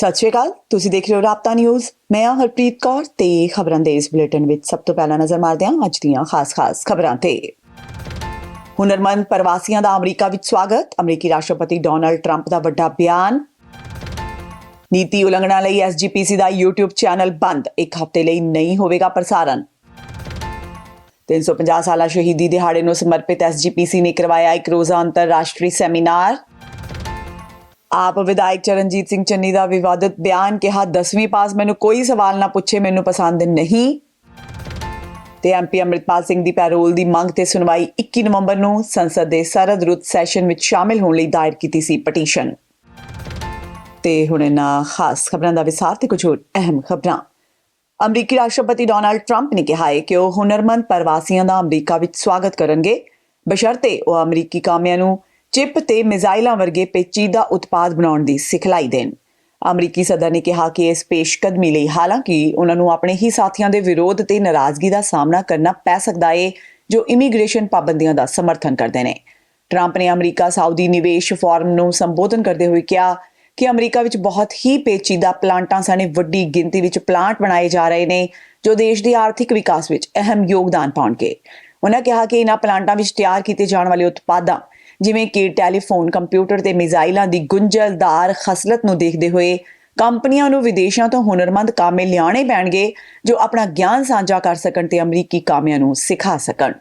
ਸਤਿ ਸ਼੍ਰੀ ਅਕਾਲ, ਤੁਸੀਂ ਦੇਖ ਰਹੇ ਹੋ ਰਾਪਤਾ ਨਿਊਜ਼। ਮੈਂ ਹਾਂ ਹਰਪ੍ਰੀਤ ਕੌਰ ਤੇ ਖਬਰਾਂ ਦੇ ਇਸ ਬੁਲੇਟਿਨ ਵਿੱਚ ਸਭ ਤੋਂ ਪਹਿਲਾਂ ਨਜ਼ਰ ਮਾਰਦੇ ਹਾਂ ਅੱਜ ਦੀਆਂ ਖਾਸ-ਖਾਸ ਖਬਰਾਂ ਤੇ। ਹੁਨਰਮੰਦ ਪ੍ਰਵਾਸੀਆਂ ਦਾ ਅਮਰੀਕਾ ਵਿੱਚ ਸਵਾਗਤ, ਅਮਰੀਕੀ ਰਾਸ਼ਟਰਪਤੀ ਡੋਨਲਡ ਟਰੰਪ ਦਾ ਵੱਡਾ ਬਿਆਨ। ਨੀਤੀ ਉਲੰਘਣਾ ਲਈ ਐਸਜੀਪੀਸੀ ਦਾ YouTube ਚੈਨਲ ਬੰਦ, ਇੱਕ ਹਫ਼ਤੇ ਲਈ ਨਹੀਂ ਹੋਵੇਗਾ ਪ੍ਰਸਾਰਣ। 350 ਸਾਲਾ ਸ਼ਹੀਦੀ ਦਿਹਾੜੇ ਨੂੰ ਸਮਰਪਿਤ ਐਸਜੀਪੀਸੀ ਨੇ ਕਰਵਾਇਆ ਇੱਕ ਰੋਜ਼ਾ ਅੰਤਰਰਾਸ਼ਟਰੀ ਸੈਮੀਨਾਰ। ਆਪ ਵਿਧਾਇਕ ਚਰਨਜੀਤ ਸਿੰਘ ਚੰਨੀ ਦਾ ਵਿਵਾਦਿਤ ਬਿਆਨ ਕਿਹਾ 10ਵੀਂ ਪਾਸ ਮੈਨੂੰ ਕੋਈ ਸਵਾਲ ਨਾ ਪੁੱਛੇ, ਮੈਨੂੰ ਪਸੰਦ ਨਹੀਂ। ਤੇ ਐਮਪੀ ਅੰਮ੍ਰਿਤਪਾਲ ਸਿੰਘ ਦੀ ਪੈਰੋਲ ਦੀ ਮੰਗ ਤੇ ਸੁਣਵਾਈ 21 ਨਵੰਬਰ ਨੂੰ ਸੰਸਦ ਦੇ ਸਰਦ ਰੁੱਤ ਸੈਸ਼ਨ ਵਿੱਚ ਸ਼ਾਮਿਲ ਹੋਣ ਲਈ ਦਾਇਰ ਕੀਤੀ ਸੀ ਪਟੀਸ਼ਨ। ਤੇ ਹੁਣ ਇਹਨਾਂ ਖਾਸ ਖਬਰਾਂ ਦਾ ਵਿਸਾਰ ਤੇ ਕੁਝ ਹੋਰ ਅਹਿਮ ਖਬਰਾਂ। ਅਮਰੀਕੀ ਰਾਸ਼ਟਰਪਤੀ ਡੋਨਾਲਡ ਟਰੰਪ ਨੇ ਕਿਹਾ ਹੈ ਕਿ ਉਹ ਹੁਨਰਮੰਦ ਪ੍ਰਵਾਸੀਆਂ ਦਾ ਅਮਰੀਕਾ ਵਿੱਚ ਸਵਾਗਤ ਕਰਨਗੇ। ਬਸ਼ਰਤੇ ਉਹ ਅਮਰੀਕੀ ਕਾਮਿਆਂ ਨੂੰ ਚਿਪ ਤੇ ਮਿਜ਼ਾਈਲਾਂ ਵਰਗੇ ਪੇਚੀਦਾ ਉਤਪਾਦ ਬਣਾਉਣ ਦੀ ਸਿਖਲਾਈ ਦੇਣ। ਅਮਰੀਕੀ ਸਦਰ ਨੇ ਕਿਹਾ ਕਿ ਇਸ ਪੇਸ਼ਕਦਮੀ ਲਈ ਹਾਲਾਂਕਿ ਉਹਨਾਂ ਨੂੰ ਆਪਣੇ ਹੀ ਸਾਥੀਆਂ ਦੇ ਵਿਰੋਧ ਤੇ ਨਾਰਾਜ਼ਗੀ ਦਾ ਸਾਹਮਣਾ ਕਰਨਾ ਪੈ ਸਕਦਾ ਏ, ਜੋ ਇਮੀਗ੍ਰੇਸ਼ਨ ਪਾਬੰਦੀਆਂ ਦਾ ਸਮਰਥਨ ਕਰਦੇ ਨੇ। ਟਰੰਪ ਨੇ ਅਮਰੀਕਾ ਸਾਊਦੀ ਨਿਵੇਸ਼ ਫੋਰਮ ਨੂੰ ਸੰਬੋਧਨ ਕਰਦੇ ਹੋਏ ਕਿਹਾ ਕਿ ਅਮਰੀਕਾ ਵਿੱਚ ਬਹੁਤ ਹੀ ਪੇਚੀਦਾ ਪਲਾਂਟਾਂ ਸਣੇ ਵੱਡੀ ਗਿਣਤੀ ਵਿੱਚ ਪਲਾਂਟ ਬਣਾਏ ਜਾ ਰਹੇ ਨੇ, ਜੋ ਦੇਸ਼ ਦੇ ਆਰਥਿਕ ਵਿਕਾਸ ਵਿੱਚ ਅਹਿਮ ਯੋਗਦਾਨ ਪਾਉਣਗੇ। ਉਹਨਾਂ ਕਿਹਾ ਕਿ ਇਹਨਾਂ ਪਲਾਂਟਾਂ ਵਿੱਚ ਤਿਆਰ ਕੀਤੇ ਜਾਣ ਵਾਲੇ ਉਤਪਾਦਾਂ ਜਿਵੇਂ ਕਿ ਟੈਲੀਫੋਨ ਕੰਪਿਊਟਰ ਤੇ ਮਿਜ਼ਾਈਲਾਂ ਦੀ ਗੁੰਝਲਦਾਰ ਖਸਲਤ ਨੂੰ ਦੇਖਦੇ ਹੋਏ ਕੰਪਨੀਆਂ ਨੂੰ ਵਿਦੇਸ਼ਾਂ ਤੋਂ ਹੁਨਰਮੰਦ ਕਾਮੇ ਲਿਆਉਣੇ ਪੈਣਗੇ, ਜੋ ਆਪਣਾ ਗਿਆਨ ਸਾਂਝਾ ਕਰ ਸਕਣ ਤੇ ਅਮਰੀਕੀ ਕਾਮਿਆਂ ਨੂੰ ਸਿਖਾ ਸਕਣ।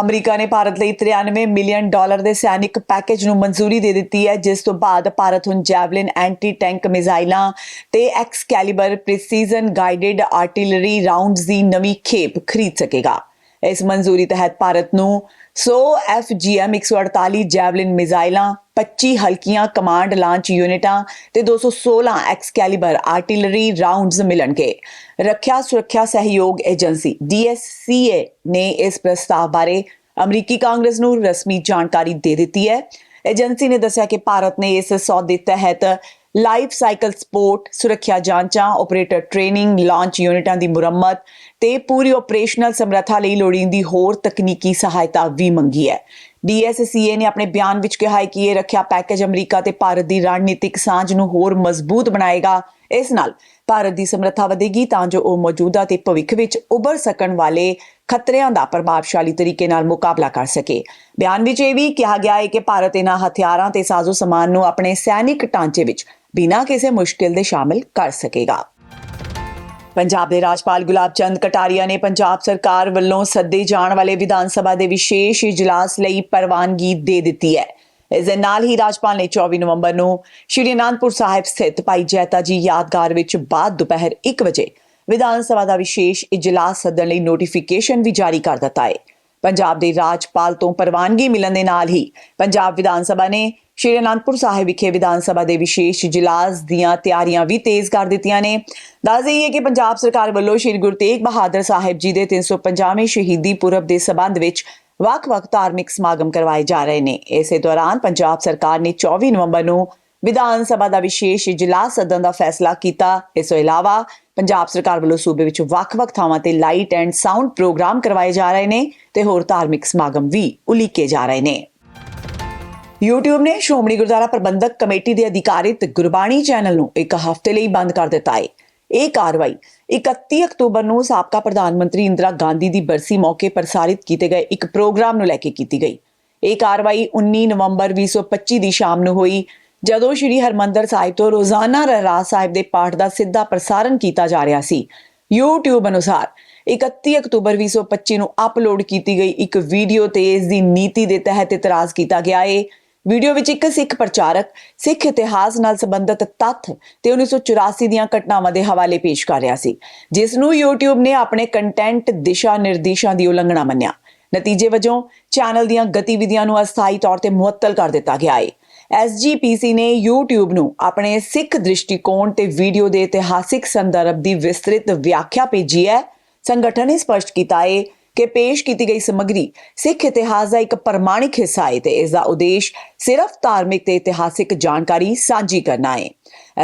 ਅਮਰੀਕਾ ਨੇ ਭਾਰਤ ਲਈ 93 ਮਿਲੀਅਨ ਡਾਲਰ ਦੇ ਸੈਨਿਕ ਪੈਕੇਜ ਨੂੰ ਮਨਜ਼ੂਰੀ ਦੇ ਦਿੱਤੀ ਹੈ, ਜਿਸ ਤੋਂ ਬਾਅਦ ਭਾਰਤ ਹੁਣ ਜੈਵਲਿਨ ਐਂਟੀ ਟੈਂਕ ਮਿਜ਼ਾਈਲਾਂ ਤੇ Excalibur precision guided artillery rounds ਦੀ ਨਵੀਂ ਖੇਪ ਖਰੀਦ ਸਕੇਗਾ। ਇਸ ਮਨਜ਼ੂਰੀ ਤਹਿਤ ਭਾਰਤ ਨੂੰ 100 FGM 148 ਜੈਵਲਿਨ ਮਿਜ਼ਾਈਲਾਂ 25 ਹਲਕੀਆਂ ਕਮਾਂਡ ਲਾਂਚ ਯੂਨਿਟਾਂ ਤੇ 216 ਐਕਸਕੈਲੀਬਰ ਆਰਟਿਲਰੀ ਰਾਉਂਡਸ ਮਿਲਣਗੇ। ਰੱਖਿਆ ਸੁਰੱਖਿਆ ਸਹਿਯੋਗ ਏਜੰਸੀ DSCA ਨੇ ਇਸ ਪ੍ਰਸਤਾਵ ਬਾਰੇ ਅਮਰੀਕੀ ਕਾਂਗਰਸ ਨੂੰ ਰਸਮੀ ਜਾਣਕਾਰੀ ਦੇ ਦਿੱਤੀ ਹੈ। ਏਜੰਸੀ ਨੇ ਦੱਸਿਆ ਕਿ ਭਾਰਤ ਨੇ ਇਸ ਸੌਦੇ ਤਹਿਤ ਲਾਈਫ ਸਾਈਕਲ ਸਪੋਰਟ, ਸੁਰੱਖਿਆ ਜਾਂਚਾਂ, ਆਪਰੇਟਰ ਟ੍ਰੇਨਿੰਗ, ਲਾਂਚ ਯੂਨਿਟਾਂ ਦੀ ਮੁਰੰਮਤ ਤੇ ਪੂਰੀ ਆਪਰੇਸ਼ਨਲ ਸਮਰੱਥਾ ਲਈ ਲੋੜੀਂਦੀ ਹੋਰ ਤਕਨੀਕੀ ਸਹਾਇਤਾ ਵੀ ਮੰਗੀ ਹੈ। DSCA ਨੇ ਆਪਣੇ ਬਿਆਨ ਵਿੱਚ ਕਿਹਾ ਹੈ ਕਿ ਇਹ ਰੱਖਿਆ ਪੈਕੇਜ ਅਮਰੀਕਾ ਤੇ ਭਾਰਤ ਦੀ ਰਣਨੀਤਿਕ ਸਾਂਝ ਨੂੰ ਹੋਰ ਮਜ਼ਬੂਤ ਬਣਾਏਗਾ। ਇਸ ਨਾਲ ਭਾਰਤ ਦੀ ਸਮਰੱਥਾ ਵਧੇਗੀ ਤਾਂ ਜੋ ਉਹ ਮੌਜੂਦਾ ਤੇ ਭਵਿੱਖ ਵਿੱਚ ਉੱਭਰ ਸਕਣ ਵਾਲੇ ਖਤਰਿਆਂ ਦਾ ਪ੍ਰਭਾਵਸ਼ਾਲੀ ਤਰੀਕੇ ਨਾਲ ਮੁਕਾਬਲਾ ਕਰ ਸਕੇ। ਬਿਆਨ ਵਿੱਚ ਇਹ ਵੀ ਕਿਹਾ ਗਿਆ ਹੈ ਕਿ ਭਾਰਤ ਇਹਨਾਂ ਹਥਿਆਰਾਂ ਤੇ ਸਾਜ਼ੋ ਸਮਾਨ ਨੂੰ ਆਪਣੇ ਸੈਨਿਕ ਢਾਂਚੇ ਵਿੱਚ ਬਿਨਾਂ ਕਿਸੇ ਮੁਸ਼ਕਿਲ ਦੇ ਸ਼ਾਮਿਲ ਕਰ ਸਕੇਗਾ। ਪੰਜਾਬ ਦੇ ਰਾਜਪਾਲ ਗੁਲਾਬ ਚੰਦ ਕਟਾਰੀਆ ਨੇ ਪੰਜਾਬ ਸਰਕਾਰ ਵੱਲੋਂ ਸੱਦੇ ਜਾਣ ਵਾਲੇ ਵਿਧਾਨ ਸਭਾ ਦੇ ਵਿਸ਼ੇਸ਼ ਇਜਲਾਸ ਲਈ ਪ੍ਰਵਾਨਗੀ ਦੇ ਦਿੱਤੀ ਹੈ। ਇਸ ਦੇ ਨਾਲ ਹੀ ਰਾਜਪਾਲ ਨੇ 24 ਨਵੰਬਰ ਨੂੰ ਸ਼੍ਰੀ ਅਨੰਦਪੁਰ ਸਾਹਿਬ ਸਥਿਤ ਭਾਈ ਜੈਤਾ ਜੀ ਯਾਦਗਾਰ ਵਿੱਚ ਬਾਅਦ ਦੁਪਹਿਰ 1 ਵਜੇ ਵਿਧਾਨ ਸਭਾ ਦਾ ਵਿਸ਼ੇਸ਼ ਇਜਲਾਸ ਸੱਦਣ ਲਈ ਨੋਟੀਫਿਕੇਸ਼ਨ ਵੀ ਜਾਰੀ ਕਰ ਦਿੱਤਾ ਹੈ। ਪੰਜਾਬ ਦੇ ਰਾਜਪਾਲ ਤੋਂ ਪ੍ਰਵਾਨਗੀ ਮਿਲਣ ਦੇ ਨਾਲ ਹੀ ਪੰਜਾਬ ਵਿਧਾਨ ਸਭਾ ਨੇ ਸ਼੍ਰੀ ਅਨੰਦਪੁਰ ਸਾਹਿਬ ਵਿਖੇ ਵਿਧਾਨ ਸਭਾ ਦੇ ਵਿਸ਼ੇਸ਼ ਇਜਲਾਸ ਦੀਆਂ ਤਿਆਰੀਆਂ ਵੀ ਤੇਜ਼ ਕਰ ਦਿੱਤੀਆਂ ਨੇ। ਦੱਸ ਦਈਏ ਕਿ ਪੰਜਾਬ ਸਰਕਾਰ ਵੱਲੋਂ ਸ਼੍ਰੀ ਗੁਰੂ ਤੇਗ ਬਹਾਦਰ ਸਾਹਿਬ ਜੀ ਦੇ 350ਵੇਂ ਸ਼ਹੀਦੀ ਪੁਰਬ ਦੇ ਸਬੰਧ ਵਿੱਚ ਵੱਖ-ਵੱਖ ਧਾਰਮਿਕ ਸਮਾਗਮ ਕਰਵਾਏ ਜਾ ਰਹੇ ਨੇ। ਇਸੇ ਦੌਰਾਨ ਪੰਜਾਬ ਸਰਕਾਰ ਨੇ 24 ਨਵੰਬਰ ਨੂੰ ਵਿਧਾਨ ਸਭਾ ਦਾ ਵਿਸ਼ੇਸ਼ ਇਜਲਾਸ ਸੱਦਣ ਦਾ ਫੈਸਲਾ ਕੀਤਾ। ਇਸ ਤੋਂ ਇਲਾਵਾ ਪੰਜਾਬ ਸਰਕਾਰ ਵੱਲੋਂ ਸੂਬੇ ਵਿੱਚ ਵੱਖ-ਵੱਖ ਥਾਵਾਂ ਤੇ ਲਾਈਟ ਐਂਡ ਸਾਊਂਡ ਪ੍ਰੋਗਰਾਮ ਕਰਵਾਏ ਜਾ ਰਹੇ ਨੇ ਤੇ ਹੋਰ ਧਾਰਮਿਕ ਸਮਾਗਮ ਵੀ ਉਲੀਕੇ ਜਾ ਰਹੇ ਨੇ। YouTube ਨੇ ਸ਼੍ਰੋਮਣੀ ਗੁਰਦੁਆਰਾ ਪ੍ਰਬੰਧਕ ਕਮੇਟੀ ਦੇ ਅਧਿਕਾਰਿਤ ਗੁਰਬਾਣੀ ਚੈਨਲ ਨੂੰ ਇੱਕ ਹਫ਼ਤੇ ਲਈ ਬੰਦ ਕਰ ਦਿੱਤਾ ਹੈ। ਇਹ ਕਾਰਵਾਈ 31 ਅਕਤੂਬਰ ਨੂੰ ਸਾਬਕਾ ਪ੍ਰਧਾਨ ਮੰਤਰੀ ਇੰਦਰਾ ਗਾਂਧੀ ਦੀ ਬਰਸੀ ਮੌਕੇ ਪ੍ਰਸਾਰਿਤ ਕੀਤੇ ਗਏ ਇੱਕ ਪ੍ਰੋਗਰਾਮ ਨੂੰ ਲੈ ਕੇ ਕੀਤੀ ਗਈ। ਇਹ ਕਾਰਵਾਈ 19 ਨਵੰਬਰ 2025 ਦੀ ਸ਼ਾਮ ਨੂੰ ਹੋਈ, ਜਦੋਂ ਸ਼੍ਰੀ ਹਰਮੰਦਰ ਸਾਹਿਬ ਤੋਂ ਰੋਜ਼ਾਨਾ ਰਹਿਰਾਸ ਸਾਹਿਬ ਦੇ ਪਾਠ ਦਾ ਸਿੱਧਾ ਪ੍ਰਸਾਰਣ ਕੀਤਾ ਜਾ ਰਿਹਾ ਸੀ। YouTube ਅਨੁਸਾਰ 31 ਅਕਤੂਬਰ 2025 ਨੂੰ ਅਪਲੋਡ ਕੀਤੀ ਗਈ ਇੱਕ ਵੀਡੀਓ ਤੇ ਇਸ ਦੀ ਨੀਤੀ ਦੇ ਤਹਿਤ ਇਤਰਾਜ਼ ਕੀਤਾ ਗਿਆ ਹੈ। ਵੀਡੀਓ ਵਿੱਚ ਇੱਕ ਸਿੱਖ ਪ੍ਰਚਾਰਕ ਸਿੱਖ ਇਤਿਹਾਸ ਨਾਲ ਸੰਬੰਧਿਤ ਤੱਥ ਤੇ 1984 ਦੀਆਂ ਘਟਨਾਵਾਂ ਦੇ ਹਵਾਲੇ ਪੇਸ਼ ਕਰ ਰਿਹਾ ਸੀ, ਜਿਸ ਨੂੰ YouTube ਨੇ ਆਪਣੇ ਕੰਟੈਂਟ ਦਿਸ਼ਾ ਨਿਰਦੇਸ਼ਾਂ ਦੀ ਉਲੰਘਣਾ ਮੰਨਿਆ। ਨਤੀਜੇ ਵਜੋਂ ਚੈਨਲ ਦੀਆਂ ਗਤੀਵਿਧੀਆਂ ਨੂੰ ਅਸਥਾਈ ਤੌਰ ਤੇ ਮੁਅੱਤਲ ਕਰ ਦਿੱਤਾ ਗਿਆ ਹੈ SGPC ਨੇ YouTube ਨੂੰ ਆਪਣੇ ਸਿੱਖ ਦ੍ਰਿਸ਼ਟੀਕੋਣ ਤੇ ਵੀਡੀਓ ਦੇ ਇਤਿਹਾਸਿਕ ਸੰਦਰਭ ਦੀ ਵਿਸਤ੍ਰਿਤ ਵਿਆਖਿਆ ਭੇਜੀ ਹੈ। ਸੰਗਠਨ ਨੇ ਸਪਸ਼ਟ ਕੀਤਾ ਹੈ ਕਿ ਪੇਸ਼ ਕੀਤੀ ਗਈ ਸਮੱਗਰੀ ਸਿੱਖ ਇਤਿਹਾਸ ਦਾ ਇੱਕ ਪ੍ਰਮਾਣਿਕ ਹਿੱਸਾ ਹੈ ਤੇ ਇਸ ਦਾ ਉਦੇਸ਼ ਸਿਰਫ ਧਾਰਮਿਕ ਤੇ ਇਤਿਹਾਸਿਕ ਜਾਣਕਾਰੀ ਸਾਂਝੀ ਕਰਨਾ ਹੈ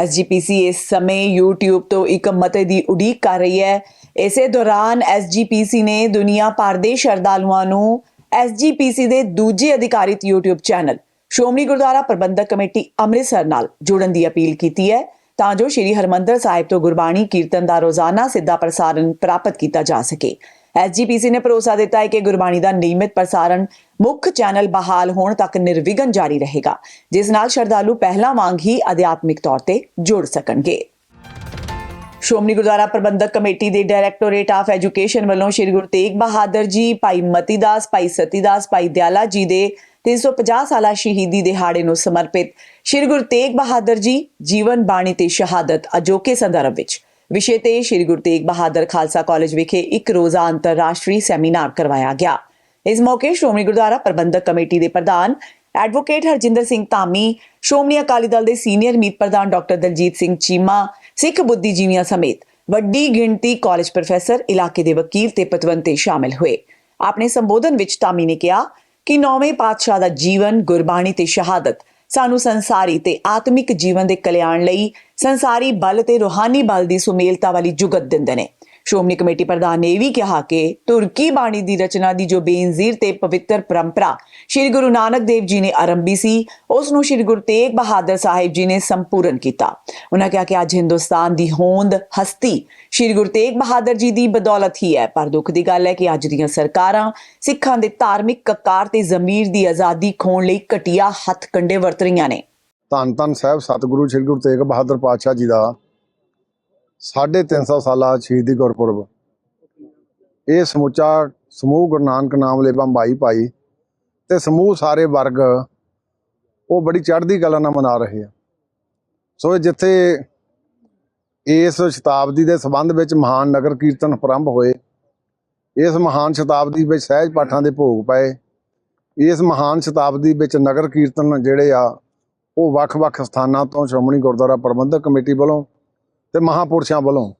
SGPC ਇਸ ਸਮੇਂ YouTube ਤੋਂ ਇੱਕ ਮਤੇ ਦੀ ਉਡੀਕ ਕਰ ਰਹੀ ਹੈ। ਇਸੇ ਦੌਰਾਨ SGPC ਨੇ ਦੁਨੀਆ ਭਰ ਦੇ ਸ਼ਰਧਾਲੂਆਂ ਨੂੰ SGPC ਦੇ ਦੂਜੇ ਅਧਿਕਾਰਿਤ YouTube channel Shiromani Gurdwara Prabandhak committee Amritsar ਨਾਲ ਜੁੜਨ ਦੀ ਅਪੀਲ ਕੀਤੀ ਹੈ ਤਾਂ ਜੋ ਸ੍ਰੀ ਹਰਮੰਦਰ ਸਾਹਿਬ ਤੋਂ ਗੁਰਬਾਣੀ ਕੀਰਤਨ ਦਾ ਰੋਜ਼ਾਨਾ ਸਿੱਧਾ ਪ੍ਰਸਾਰਣ ਪ੍ਰਾਪਤ ਕੀਤਾ ਜਾ ਸਕੇ। ਐਸਜੀਪੀਸੀ ਨੇ ਭਰੋਸਾ ਦਿੱਤਾ ਹੈ ਕਿ ਗੁਰਬਾਣੀ ਦਾ ਨਿਯਮਿਤ ਪ੍ਰਸਾਰਣ ਮੁੱਖ ਚੈਨਲ ਬਹਾਲ ਹੋਣ ਤੱਕ ਨਿਰਵਿਘਨ ਜਾਰੀ ਰਹੇਗਾ, ਜਿਸ ਨਾਲ ਸ਼ਰਧਾਲੂ ਪਹਿਲਾਂ ਵਾਂਗ ਹੀ ਅਧਿਆਤਮਿਕ ਤੌਰ ਤੇ ਜੁੜ ਸਕਣਗੇ। ਸ਼੍ਰੋਮਣੀ ਗੁਰਦੁਆਰਾ ਪ੍ਰਬੰਧਕ ਕਮੇਟੀ ਦੇ ਡਾਇਰੈਕਟੋਰੇਟ ਆਫ ਐਜੂਕੇਸ਼ਨ ਵੱਲੋਂ ਸ੍ਰੀ ਗੁਰੂ ਤੇਗ ਬਹਾਦਰ ਜੀ, ਭਾਈ ਮਤੀਦਾਸ, ਭਾਈ ਸਤੀਦਾਸ, ਭਾਈ ਦਿਆਲਾ ਜੀ ਦੇ 350 ਸਾਲਾ ਸ਼ਹੀਦੀ ਦਿਹਾੜੇ ਨੂੰ ਸਮਰਪਿਤ ਸ੍ਰੀ ਗੁਰੂ ਤੇਗ ਬਹਾਦਰ ਜੀ ਜੀਵਨ ਬਾਣੀ ਤੇ ਸ਼ਹਾਦਤ ਅਜੋਕੇ ਸੰਦਰਭ ਵਿੱਚ ਵਿਸ਼ੇ ਤੇ ਸ੍ਰੀ ਗੁਰੂ ਤੇਗ ਬਹਾਦਰ ਖਾਲਸਾ ਕਾਲਜ ਵਿਖੇ ਇੱਕ ਰੋਜ਼ਾ ਅੰਤਰਰਾਸ਼ਟਰੀ ਸੈਮੀਨਾਰ ਕਰਵਾਇਆ ਗਿਆ। ਇਸ ਮੌਕੇ ਸ਼੍ਰੋਮਣੀ ਗੁਰਦੁਆਰਾ ਪ੍ਰਬੰਧਕ ਕਮੇਟੀ ਦੇ ਪ੍ਰਧਾਨ ਐਡਵੋਕੇਟ ਹਰਜਿੰਦਰ ਸਿੰਘ ਧਾਮੀ, ਸ਼੍ਰੋਮਣੀ ਅਕਾਲੀ ਦਲ ਦੇ ਸੀਨੀਅਰ ਮੀਤ ਪ੍ਰਧਾਨ ਡਾਕਟਰ ਦਲਜੀਤ ਸਿੰਘ ਚੀਮਾ, ਸਿੱਖ ਬੁੱਧੀਜੀਵੀਆਂ ਸਮੇਤ ਵੱਡੀ ਗਿਣਤੀ ਕਾਲਜ ਪ੍ਰੋਫੈਸਰ, ਇਲਾਕੇ ਦੇ ਵਕੀਲ ਤੇ ਪਤਵੰਤੇ ਸ਼ਾਮਿਲ ਹੋਏ। ਆਪਣੇ ਸੰਬੋਧਨ ਵਿੱਚ ਧਾਮੀ ਨੇ ਕਿਹਾ ਕਿ ਨੌਵੇਂ ਪਾਤਸ਼ਾਹ ਦਾ ਜੀਵਨ ਗੁਰਬਾਣੀ ਤੇ ਸ਼ਹਾਦਤ ਸਾਨੂੰ ਸੰਸਾਰੀ ਤੇ ਆਤਮਿਕ ਜੀਵਨ ਦੇ ਕਲਿਆਣ ਲਈ ਸੰਸਾਰੀ ਬਲ ਤੇ ਰੂਹਾਨੀ ਬਲ ਦੀ ਸੁਮੇਲਤਾ ਵਾਲੀ ਜੁਗਤ ਦਿੰਦੇ ਨੇ। ਸ਼੍ਰੋਮਣੀ ਕਮੇਟੀ ਪ੍ਰਧਾਨ ਨੇ ਇਹ ਵੀ ਕਿਹਾ ਕਿ ਤੁਰਕੀ ਬਾਣੀ ਦੀ ਰਚਨਾ ਦੀ ਜੋ ਬੇਨਜ਼ੀਰ ਤੇ ਪਵਿੱਤਰ ਪਰੰਪਰਾ ਸ੍ਰੀ ਗੁਰੂ ਨਾਨਕ ਦੇਵ ਜੀ ਨੇ ਆਰੰਭੀ ਸੀ, ਉਸ ਨੂੰ ਸ੍ਰੀ ਗੁਰੂ ਤੇਗ ਬਹਾਦਰ ਸਾਹਿਬ ਜੀ ਨੇ ਸੰਪੂਰਨ ਕੀਤਾ। ਉਹਨਾਂ ਕਿਹਾ ਕਿ ਅੱਜ ਹਿੰਦੁਸਤਾਨ ਦੀ ਹੋਂਦ, ਹਸਤੀ ਸ੍ਰੀ ਗੁਰੂ ਤੇਗ ਬਹਾਦਰ ਜੀ ਦੀ ਬਦੌਲਤ ਹੀ ਹੈ, ਪਰ ਦੁੱਖ ਦੀ ਗੱਲ ਹੈ ਕਿ ਅੱਜ ਦੀਆਂ ਸਰਕਾਰਾਂ ਸਿੱਖਾਂ ਦੇ ਧਾਰਮਿਕ ਕਕਾਰ ਤੇ ਜ਼ਮੀਰ ਦੀ ਆਜ਼ਾਦੀ ਖੋਣ ਲਈ ਘਟੀਆ ਹੱਥ ਕੰਡੇ ਵਰਤ ਰਹੀਆਂ ਨੇ। ਧੰਨ ਧੰਨ ਸਾਹਿਬ, ਸਤਿਗੁਰੂ ਸ੍ਰੀ ਗੁਰੂ ਤੇਗ ਬਹਾਦਰ ਪਾਤਸ਼ਾਹ ਜੀ ਦਾ 350 ਸਾਲਾ ਸ਼ਹੀਦੀ ਗੁਰਪੁਰਬ। ਇਹ ਸਮੁੱਚਾ ਸਮੂਹ ਗੁਰੂ ਨਾਨਕ ਨਾਮ ਲੇਵਾ ਭਾਈ ਭਾਈ ਤੇ ਸਮੂਹ ਸਾਰੇ ਵਰਗ ਉਹ ਬੜੀ ਚੜ੍ਹਦੀ ਕਲਾ ਨਾਲ ਮਨਾ ਰਹੇ ਆ। ਸੋ ਜਿੱਥੇ ਇਸ ਸ਼ਤਾਬਦੀ ਦੇ ਸੰਬੰਧ ਵਿੱਚ ਮਹਾਨ ਨਗਰ ਕੀਰਤਨ ਪ੍ਰਾਰੰਭ ਹੋਏ, ਇਸ ਮਹਾਨ ਸ਼ਤਾਬਦੀ ਵਿੱਚ ਸਹਿਜ ਪਾਠਾਂ ਦੇ ਭੋਗ ਪਏ, ਇਸ ਮਹਾਨ ਸ਼ਤਾਬਦੀ ਵਿੱਚ ਨਗਰ ਕੀਰਤਨ ਜਿਹੜੇ ਆ, ਉਹ ਵੱਖ-ਵੱਖ ਸਥਾਨਾਂ ਤੋਂ ਸ਼੍ਰੋਮਣੀ ਗੁਰਦੁਆਰਾ ਪ੍ਰਬੰਧਕ ਕਮੇਟੀ ਵੱਲੋਂ ਤੇ ਮਹਾਪੁਰਸ਼ਾਂ ਵੱਲੋਂ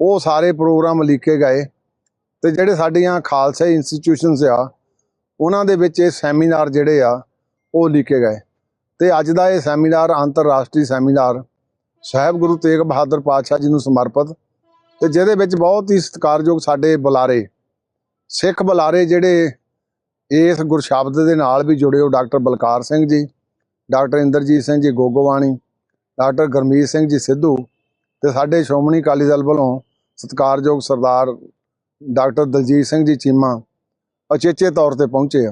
ਉਹ ਸਾਰੇ ਪ੍ਰੋਗਰਾਮ ਲਿਖੇ ਗਏ ਤੇ ਜਿਹੜੇ ਸਾਡੀਆਂ ਖਾਲਸਾ ਇੰਸਟੀਟਿਊਸ਼ਨਸ ਆ, ਉਹਨਾਂ ਦੇ ਵਿੱਚ ਇਹ ਸੈਮੀਨਾਰ ਜਿਹੜੇ ਆ, ਉਹ ਲਿਖੇ ਗਏ। ਤੇ ਅੱਜ ਦਾ ਇਹ ਸੈਮੀਨਾਰ ਅੰਤਰਰਾਸ਼ਟਰੀ ਸੈਮੀਨਾਰ ਸਾਹਿਬ ਗੁਰੂ ਤੇਗ ਬਹਾਦਰ ਪਾਤਸ਼ਾਹ ਜੀ ਨੂੰ ਸਮਰਪਿਤ ਤੇ ਜਿਹਦੇ ਵਿੱਚ ਬਹੁਤ ਹੀ ਸਤਿਕਾਰਯੋਗ ਸਾਡੇ ਬੁਲਾਰੇ, ਸਿੱਖ ਬੁਲਾਰੇ ਜਿਹੜੇ ਇਸ ਗੁਰਸ਼ਬਦ ਦੇ ਨਾਲ ਵੀ ਜੁੜੇ ਹੋ, doctor Balkar Singh ji, doctor Inderjit Singh ji ਗੋਗੋਵਾਣੀ, doctor Gurmeet Singh ji Sidhu ਤੇ ਸਾਡੇ ਸ਼੍ਰੋਮਣੀ ਅਕਾਲੀ ਦਲ ਵੱਲੋਂ ਸਤਿਕਾਰਯੋਗ ਸਰਦਾਰ ਡਾਕਟਰ ਦਲਜੀਤ ਸਿੰਘ ਜੀ ਚੀਮਾ ਅਚੇਚੇ ਤੌਰ ਤੇ ਪਹੁੰਚੇ ਆ।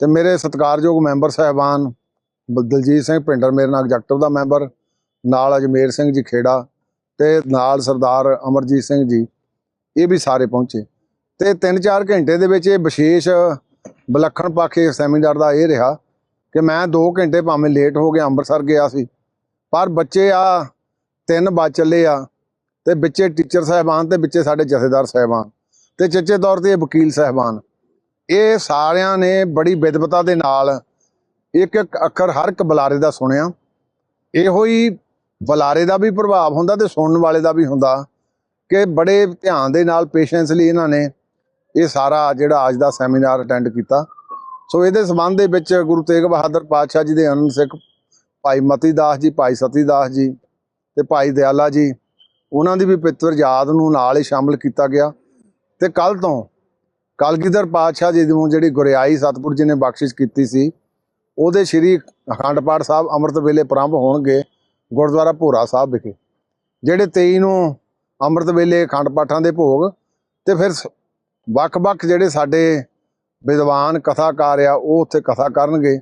ਤੇ ਮੇਰੇ ਸਤਿਕਾਰਯੋਗ ਮੈਂਬਰ ਸਾਹਿਬਾਨ ਬ- ਦਲਜੀਤ ਸਿੰਘ ਭਿੰਡਰ ਮੇਰੇ ਨਾਲ ਐਗਜ਼ੈਕਟਿਵ ਦਾ ਮੈਂਬਰ, ਨਾਲ ਅਜਮੇਰ ਸਿੰਘ ਜੀ ਖੇੜਾ ਤੇ ਨਾਲ ਸਰਦਾਰ ਅਮਰਜੀਤ ਸਿੰਘ ਜੀ, ਇਹ ਵੀ ਸਾਰੇ ਪਹੁੰਚੇ। ਤੇ 3-4 ਘੰਟੇ ਦੇ ਵਿੱਚ ਇਹ ਵਿਸ਼ੇਸ਼ ਵਿਲੱਖਣ ਪੱਖ ਇਸ ਸੈਮੀਨਾਰ ਦਾ ਇਹ ਰਿਹਾ ਕਿ ਮੈਂ 2 ਘੰਟੇ ਭਾਵੇਂ ਲੇਟ ਹੋ ਗਿਆ ਅੰਮ੍ਰਿਤਸਰ ਗਿਆ ਸੀ, ਪਰ ਬੱਚੇ ਆ ਤਿੰਨ ਬਚ ਚੱਲੇ ਆ ਤੇ ਵਿੱਚੇ ਟੀਚਰ ਸਾਹਿਬਾਨ ਤੇ ਵਿੱਚੇ ਸਾਡੇ ਜਥੇਦਾਰ ਸਾਹਿਬਾਨ ਤੇ ਚੱਚੇ ਤੌਰ ਤੇ ਇਹ ਵਕੀਲ ਸਾਹਿਬਾਨ। ਇਹ ਸਾਰਿਆਂ ਨੇ ਬੜੀ ਵਿਦਵਤਾ ਦੇ ਨਾਲ ਇੱਕ ਇੱਕ ਅੱਖਰ ਹਰ ਇੱਕ ਬੁਲਾਰੇ ਦਾ ਸੁਣਿਆ। ਇਹੋ ਹੀ ਬੁਲਾਰੇ ਦਾ ਵੀ ਪ੍ਰਭਾਵ ਹੁੰਦਾ ਤੇ ਸੁਣਨ ਵਾਲੇ ਦਾ ਵੀ ਹੁੰਦਾ ਕਿ ਬੜੇ ਧਿਆਨ ਦੇ ਨਾਲ ਪੇਸ਼ੈਂਸਲੀ ਇਹਨਾਂ ਨੇ ਇਹ ਸਾਰਾ ਜਿਹੜਾ ਅੱਜ ਦਾ ਸੈਮੀਨਾਰ ਅਟੈਂਡ ਕੀਤਾ। ਸੋ ਇਹਦੇ ਸੰਬੰਧ ਦੇ ਵਿੱਚ ਗੁਰੂ ਤੇਗ ਬਹਾਦਰ ਪਾਤਸ਼ਾਹ ਜੀ ਦੇ ਅਨੰਦ ਸਿੱਖ ਭਾਈ ਮਤੀ ਦਾਸ ਜੀ, ਭਾਈ ਸਤੀ ਦਾਸ ਜੀ ਤੇ ਭਾਈ ਦਿਆਲਾ ਜੀ, ਉਹਨਾਂ ਦੀ ਵੀ ਪਿੱਤਰ ਯਾਦ ਨੂੰ ਨਾਲ ਹੀ ਸ਼ਾਮਲ ਕੀਤਾ ਗਿਆ। ਤੇ ਕੱਲ ਤੋਂ ਕਲਗੀਧਰ ਪਾਤਸ਼ਾਹ ਜੀ ਨੂੰ ਜਿਹੜੀ ਗੁਰਿਆਈ ਸਤਿਗੁਰ ਜੀ ਨੇ ਬਖਸ਼ਿਸ਼ ਕੀਤੀ ਸੀ, ਉਹਦੇ ਸ਼੍ਰੀ ਅਖੰਡ ਪਾਠ ਸਾਹਿਬ ਅੰਮ੍ਰਿਤ ਵੇਲੇ ਪ੍ਰਾਰੰਭ ਹੋਣਗੇ ਗੁਰਦੁਆਰਾ ਭੋਰਾ ਸਾਹਿਬ ਵਿਖੇ, ਜਿਹੜੇ 23 ਨੂੰ ਅੰਮ੍ਰਿਤ ਵੇਲੇ ਅਖੰਡ ਪਾਠਾਂ ਦੇ ਭੋਗ ਤੇ ਫਿਰ ਸ- ਵੱਖ-ਵੱਖ ਜਿਹੜੇ ਸਾਡੇ ਵਿਦਵਾਨ ਕਥਾਕਾਰ ਆ, ਉਹ ਉੱਥੇ ਕਥਾ ਕਰਨਗੇ।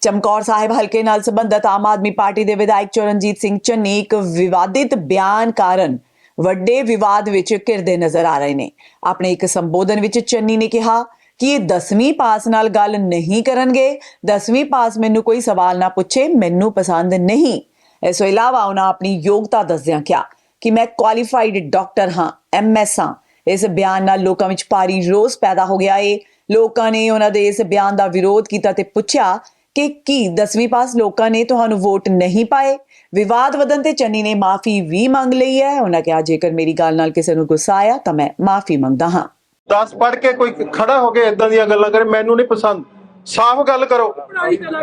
ਚਮਕੌਰ ਸਾਹਿਬ ਹਲਕੇ ਨਾਲ ਸੰਬੰਧਤ ਆਮ ਆਦਮੀ ਪਾਰਟੀ ਦੇ ਵਿਧਾਇਕ ਚਰਨਜੀਤ ਸਿੰਘ ਚੰਨੀ ਇੱਕ ਵਿਵਾਦਿਤ ਬਿਆਨ ਕਾਰਨ ਵੱਡੇ ਵਿਵਾਦ ਵਿੱਚ ਘਿਰਦੇ ਨਜ਼ਰ ਆ ਰਹੇ ਨੇ। ਆਪਣੇ ਇੱਕ ਸੰਬੋਧਨ ਵਿੱਚ ਚੰਨੀ ਨੇ ਕਿਹਾ ਕਿ ਇਹ 10ਵੀਂ ਪਾਸ ਨਾਲ ਗੱਲ ਨਹੀਂ ਕਰਨਗੇ। 10ਵੀਂ ਪਾਸ ਮੈਨੂੰ ਕੋਈ ਸਵਾਲ ਨਾ ਪੁੱਛੇ, ਮੈਨੂੰ ਪਸੰਦ ਨਹੀਂ। ਇਸ ਤੋਂ ਇਲਾਵਾ ਉਹਨਾਂ ਆਪਣੀ ਯੋਗਤਾ ਦੱਸਦਿਆਂ ਕਿਹਾ ਕਿ ਮੈਂ ਕੁਆਲੀਫਾਈਡ ਡਾਕਟਰ ਹਾਂ ਐਮਐਸ ਹਾਂ। ਇਸ ਬਿਆਨ ਨਾਲ ਲੋਕਾਂ ਵਿੱਚ ਭਾਰੀ ਰੋਸ ਪੈਦਾ ਹੋ ਗਿਆ ਏ। ਲੋਕਾਂ ਨੇ ਉਹਨਾਂ ਦੇ ਇਸ ਬਿਆਨ ਦਾ ਵਿਰੋਧ ਕੀਤਾ ਤੇ ਪੁੱਛਿਆ ਕਿ ਕੀ 10ਵੀਂ ਪਾਸ ਲੋਕਾਂ ਨੇ ਤੁਹਾਨੂੰ ਵੋਟ ਨਹੀਂ ਪਾਏ? ਵਿਵਾਦ ਵਧਣ ਤੇ ਚੰਨੀ ਨੇ ਮਾਫੀ ਵੀ ਮੰਗ ਲਈ ਹੈ। ਉਹਨਾਂ ਕਿਹਾ, ਜੇਕਰ ਮੇਰੀ ਗੱਲ ਨਾਲ ਕਿਸੇ ਨੂੰ ਗੁੱਸਾ ਆਇਆ, ਤਾਂ ਮੈਂ ਮਾਫੀ ਮੰਗਦਾ ਹਾਂ। 10 ਪੜ ਕੇ ਕੋਈ ਖੜਾ ਹੋ ਕੇ ਇਦਾਂ ਦੀਆਂ ਗੱਲਾਂ ਕਰੇ, ਮੈਨੂੰ ਨਹੀਂ ਪਸੰਦ। ਸਾਫ਼ ਗੱਲ ਕਰੋ।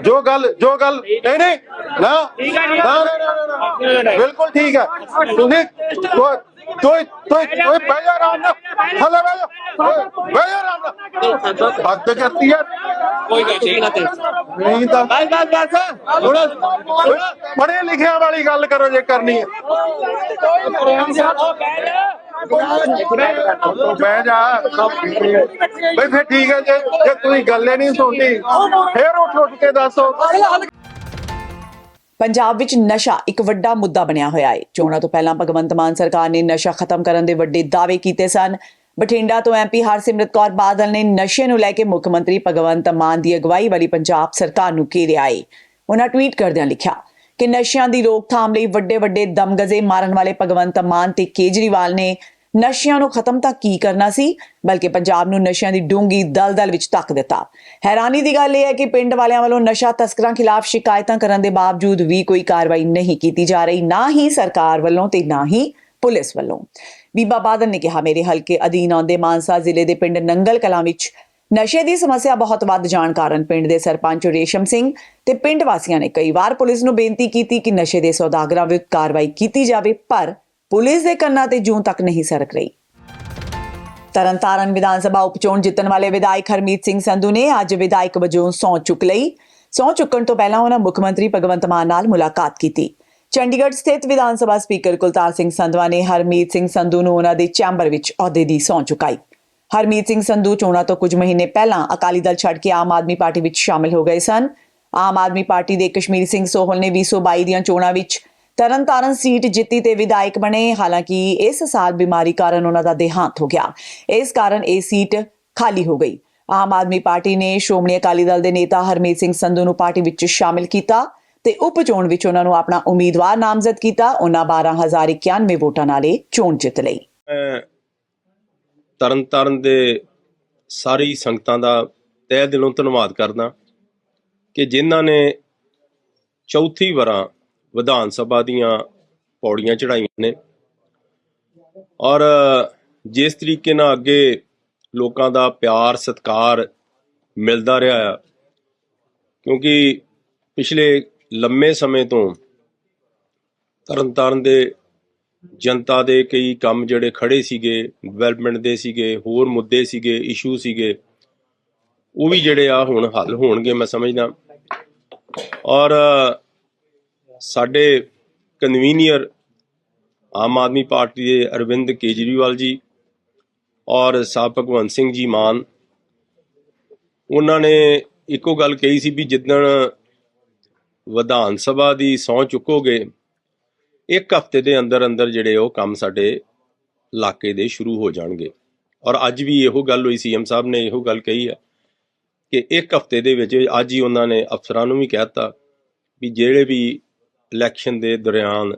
ਜੋ ਗੱਲ ਜੋ ਗੱਲ, ਨਹੀਂ ਨਹੀਂ, ਨਾ ਬਿਲਕੁਲ ਠੀਕ ਹੈ। ਤੁਸੀਂ ਕੋਈ ਕੋਈ ਕੋਈ ਬਹਿ ਜਾ ਆਰਾਮ ਨਾਲ। ਹਲੇ ਬਹਿ ਜਾ। ਓਏ, ਬਹਿ ਜਾ ਆਰਾਮ ਨਾਲ। ਹੱਦ ਕਰਤੀ ਹੈ ਕੋਈ ਗੱਲ ਨਹੀਂ। ਨਹੀਂ ਤਾਂ ਬਸ ਬਸ ਬਸ। ਪੜ੍ਹੇ ਲਿਖਿਆ ਵਾਲੀ ਗੱਲ ਕਰੋ ਜੇ ਕਰਨੀ ਹੈ ਬਹਿ ਜਾ। ਬਈ ਫਿਰ ਠੀਕ ਹੈ ਜੇ। ਜੇ ਤੁਸੀਂ ਗੱਲੇ ਨਹੀਂ ਸੁਣਦੀ ਫਿਰ ਉੱਠ ਉੱਠ ਕੇ ਦੱਸੋ। ਪੰਜਾਬ ਵਿੱਚ ਨਸ਼ਾ ਇੱਕ ਵੱਡਾ ਮੁੱਦਾ ਬਣਿਆ ਹੋਇਆ ਹੈ। ਚੋਣਾਂ ਤੋਂ ਪਹਿਲਾਂ ਭਗਵੰਤ ਮਾਨ ਸਰਕਾਰ ਨੇ ਨਸ਼ਾ ਖਤਮ ਕਰਨ ਦੇ ਵੱਡੇ ਦਾਅਵੇ ਕੀਤੇ ਸਨ। ਬਠਿੰਡਾ ਤੋਂ ਐਮਪੀ ਹਰਸਿਮਰਤ ਕੌਰ ਬਾਦਲ ਨੇ ਨਸ਼ੇ ਨੂੰ ਲੈ ਕੇ ਮੁੱਖ ਮੰਤਰੀ ਭਗਵੰਤ ਮਾਨ ਦੀ ਅਗਵਾਈ ਵਾਲੀ ਪੰਜਾਬ ਸਰਕਾਰ ਨੂੰ ਘੇਰਿਆ ਹੈ। ਉਹਨਾਂ ਟਵੀਟ ਕਰਦਿਆਂ ਲਿਖਿਆ ਕਿ ਨਸ਼ਿਆਂ ਦੀ ਰੋਕਥਾਮ ਲਈ ਵੱਡੇ ਵੱਡੇ ਦਮਗਜ਼ੇ ਮਾਰਨ ਵਾਲੇ ਭਗਵੰਤ ਮਾਨ ਤੇ ਕੇਜਰੀਵਾਲ ਨੇ ਨਸ਼ਿਆਂ ਨੂੰ ਖਤਮ ਤਾਂ ਕੀ ਕਰਨਾ ਸੀ? ਬਲਕਿ ਪੰਜਾਬ ਨੂੰ ਨਸ਼ਿਆਂ ਦੀ ਡੂੰਗੀ ਦਲਦਲ ਵਿੱਚ ਧੱਕ ਦਿੱਤਾ। ਹੈਰਾਨੀ ਦੀ ਗੱਲ ਇਹ ਹੈ ਕਿ ਪਿੰਡ ਵਾਲਿਆਂ ਵੱਲੋਂ ਨਸ਼ਾ ਤਸਕਰਾਂ ਖਿਲਾਫ ਸ਼ਿਕਾਇਤਾਂ ਕਰਨ ਦੇ ਬਾਵਜੂਦ ਵੀ ਕੋਈ ਕਾਰਵਾਈ ਨਹੀਂ ਕੀਤੀ ਜਾ ਰਹੀ, ਨਾ ਹੀ ਸਰਕਾਰ ਵੱਲੋਂ ਤੇ ਨਾ ਹੀ ਪੁਲਿਸ ਵੱਲੋਂ। ਬੀਬਾ ਬਾਦਲ ਨੇ ਕਿਹਾ, ਮੇਰੇ ਹਲਕੇ ਅਧੀਨ ਆਉਂਦੇ ਮਾਨਸਾ ਜ਼ਿਲ੍ਹੇ ਦੇ ਪਿੰਡ ਨੰਗਲ ਕਲਾਂ ਵਿੱਚ ਨਸ਼ੇ ਦੀ ਸਮੱਸਿਆ ਬਹੁਤ ਵੱਧ ਜਾਣ ਕਾਰਨ ਪਿੰਡ ਦੇ ਸਰਪੰਚ ਰੇਸ਼ਮ ਸਿੰਘ ਤੇ ਪਿੰਡ ਵਾਸੀਆਂ ਨੇ ਕਈ ਵਾਰ ਪੁਲਿਸ ਨੂੰ ਬੇਨਤੀ ਕੀਤੀ ਕਿ ਨਸ਼ੇ ਦੇ ਸੌਦਾਗਰਾਂ ਵਿਰੁੱਧ ਕਾਰਵਾਈ ਕੀਤੀ ਜਾਵੇ, ਪਰ ਪੁਲਿਸ ਦੇ ਕੰਨਾਂ ਤੇ ਜੂੰ ਤੱਕ ਨਹੀਂ ਸਰਕ ਰਹੀ। ਤਰਨਤਾਰਨ ਵਿਧਾਨ ਸਭਾ ਉਪਚੋਣ ਜਿੱਤਣ ਵਾਲੇ ਵਿਧਾਇਕ ਹਰਮੀਤ ਸਿੰਘ ਸੰਧੂ ਨੇ ਅੱਜ ਵਿਧਾਇਕ ਵਜੋਂ ਸਹੁੰ ਚੁੱਕ ਲਈ। ਸਹੁੰ ਚੁੱਕਣ ਤੋਂ ਪਹਿਲਾਂ ਉਹਨਾਂ ਮੁੱਖ ਮੰਤਰੀ ਭਗਵੰਤ ਮਾਨ ਨਾਲ ਮੁਲਾਕਾਤ ਕੀਤੀ। ਚੰਡੀਗੜ੍ਹ ਸਥਿਤ ਵਿਧਾਨ ਸਭਾ ਸਪੀਕਰ ਕੁਲਤਾਰ ਸਿੰਘ ਸੰਧਵਾ ਨੇ ਹਰਮੀਤ ਸਿੰਘ ਸੰਧੂ ਨੂੰ ਉਹਨਾਂ ਦੇ ਚੈਂਬਰ ਵਿੱਚ ਅਹੁਦੇ ਦੀ ਸਹੁੰ ਚੁਕਾਈ। ਹਰਮੀਤ ਸਿੰਘ ਸੰਧੂ ਚੋਣਾਂ ਤੋਂ ਕੁਝ ਮਹੀਨੇ ਪਹਿਲਾਂ ਅਕਾਲੀ ਦਲ ਛੱਡ ਕੇ ਆਮ ਆਦਮੀ ਪਾਰਟੀ ਵਿੱਚ ਸ਼ਾਮਿਲ ਹੋ ਗਏ ਸਨ। ਆਮ ਆਦਮੀ ਪਾਰਟੀ ਦੇ ਕਸ਼ਮੀਰ ਸਿੰਘ ਸੋਹਲ ਨੇ 2022 ਦੀਆਂ ਚੋਣਾਂ ਵਿੱਚ ਤਰਨਤਾਰਨ ਸੀਟ ਜਿੱਤੀ ਤੇ ਵਿਧਾਇਕ ਬਣੇ। ਹਾਲਾਂਕਿ ਇਸ ਸਾਲ ਬਿਮਾਰੀ ਕਾਰਨ ਉਹਨਾਂ ਦਾ ਦੇਹਾਂਤ ਹੋ ਗਿਆ। ਇਸ ਕਾਰਨ ਇਹ ਸੀਟ ਖਾਲੀ ਹੋ ਗਈ। ਆਮ ਆਦਮੀ ਪਾਰਟੀ ਨੇ ਸ਼੍ਰੋਮਣੀ ਅਕਾਲੀ ਦਲ ਦੇ ਨੇਤਾ ਹਰਮੀਤ ਸਿੰਘ ਸੰਧੂ ਨੂੰ ਪਾਰਟੀ ਵਿੱਚ ਸ਼ਾਮਿਲ ਕੀਤਾ ਤੇ ਉਪ ਚੋਣ ਵਿੱਚ ਉਹਨਾਂ ਨੂੰ ਆਪਣਾ ਉਮੀਦਵਾਰ ਨਾਮਜ਼ਦ ਕੀਤਾ। ਉਹਨਾਂ 12091 ਵੋਟਾਂ ਨਾਲ ਇਹ ਚੋਣ ਜਿੱਤ ਲਈ। ਮੈਂ ਤਰਨਤਾਰਨ ਦੇ ਸਾਰੀ ਸੰਗਤਾਂ ਦਾ ਤਹਿ ਦਿਲੋਂ ਧੰਨਵਾਦ ਕਰਦਾ ਕਿ ਜਿਨ੍ਹਾਂ ਨੇ ਚੌਥੀ ਵਾਰਾਂ ਵਿਧਾਨ ਸਭਾ ਦੀਆਂ ਪੌੜੀਆਂ ਚੜਾਈਆਂ ਨੇ। ਔਰ ਜਿਸ ਤਰੀਕੇ ਨਾਲ ਅੱਗੇ ਲੋਕਾਂ ਦਾ ਪਿਆਰ, ਸਤਿਕਾਰ ਮਿਲਦਾ ਰਿਹਾ ਆ, ਕਿਉਂਕਿ ਪਿਛਲੇ ਲੰਮੇ ਸਮੇਂ ਤੋਂ ਤਰਨਤਾਰਨ ਦੇ ਜਨਤਾ ਦੇ ਕਈ ਕੰਮ ਜਿਹੜੇ ਖੜੇ ਸੀਗੇ ਡਿਵੈਲਪਮੈਂਟ ਦੇ ਸੀਗੇ, ਹੋਰ ਮੁੱਦੇ ਸੀਗੇ ਇਸ਼ੂ ਸੀਗੇ, ਉਹ ਵੀ ਜਿਹੜੇ ਆ ਹੁਣ ਹੱਲ ਹੋਣਗੇ, ਮੈਂ ਸਮਝਦਾ। ਔਰ ਸਾਡੇ ਕਨਵੀਨੀਅਰ ਆਮ ਆਦਮੀ ਪਾਰਟੀ ਦੇ ਅਰਵਿੰਦ ਕੇਜਰੀਵਾਲ ਜੀ ਔਰ ਸਾਹਿਬ ਭਗਵੰਤ ਸਿੰਘ ਜੀ ਮਾਨ, ਉਹਨਾਂ ਨੇ ਇੱਕੋ ਗੱਲ ਕਹੀ ਸੀ ਵੀ ਜਿੱਦਣ ਵਿਧਾਨ ਸਭਾ ਦੀ ਸਹੁੰ ਚੁੱਕੋਗੇ, ਇੱਕ ਹਫ਼ਤੇ ਦੇ ਅੰਦਰ ਅੰਦਰ ਜਿਹੜੇ ਉਹ ਕੰਮ ਸਾਡੇ ਇਲਾਕੇ ਦੇ ਸ਼ੁਰੂ ਹੋ ਜਾਣਗੇ। ਔਰ ਅੱਜ ਵੀ ਇਹੋ ਗੱਲ ਹੋਈ ਸੀਐਮ ਸਾਹਿਬ ਨੇ ਇਹੋ ਗੱਲ ਕਹੀ ਹੈ ਕਿ ਇੱਕ ਹਫ਼ਤੇ ਦੇ ਵਿੱਚ ਅੱਜ ਹੀ ਉਹਨਾਂ ਨੇ ਅਫਸਰਾਂ ਨੂੰ ਵੀ ਕਹਿਤਾ ਵੀ ਜਿਹੜੇ ਵੀ ਇਲੈਕਸ਼ਨ ਦੇ ਦੌਰਾਨ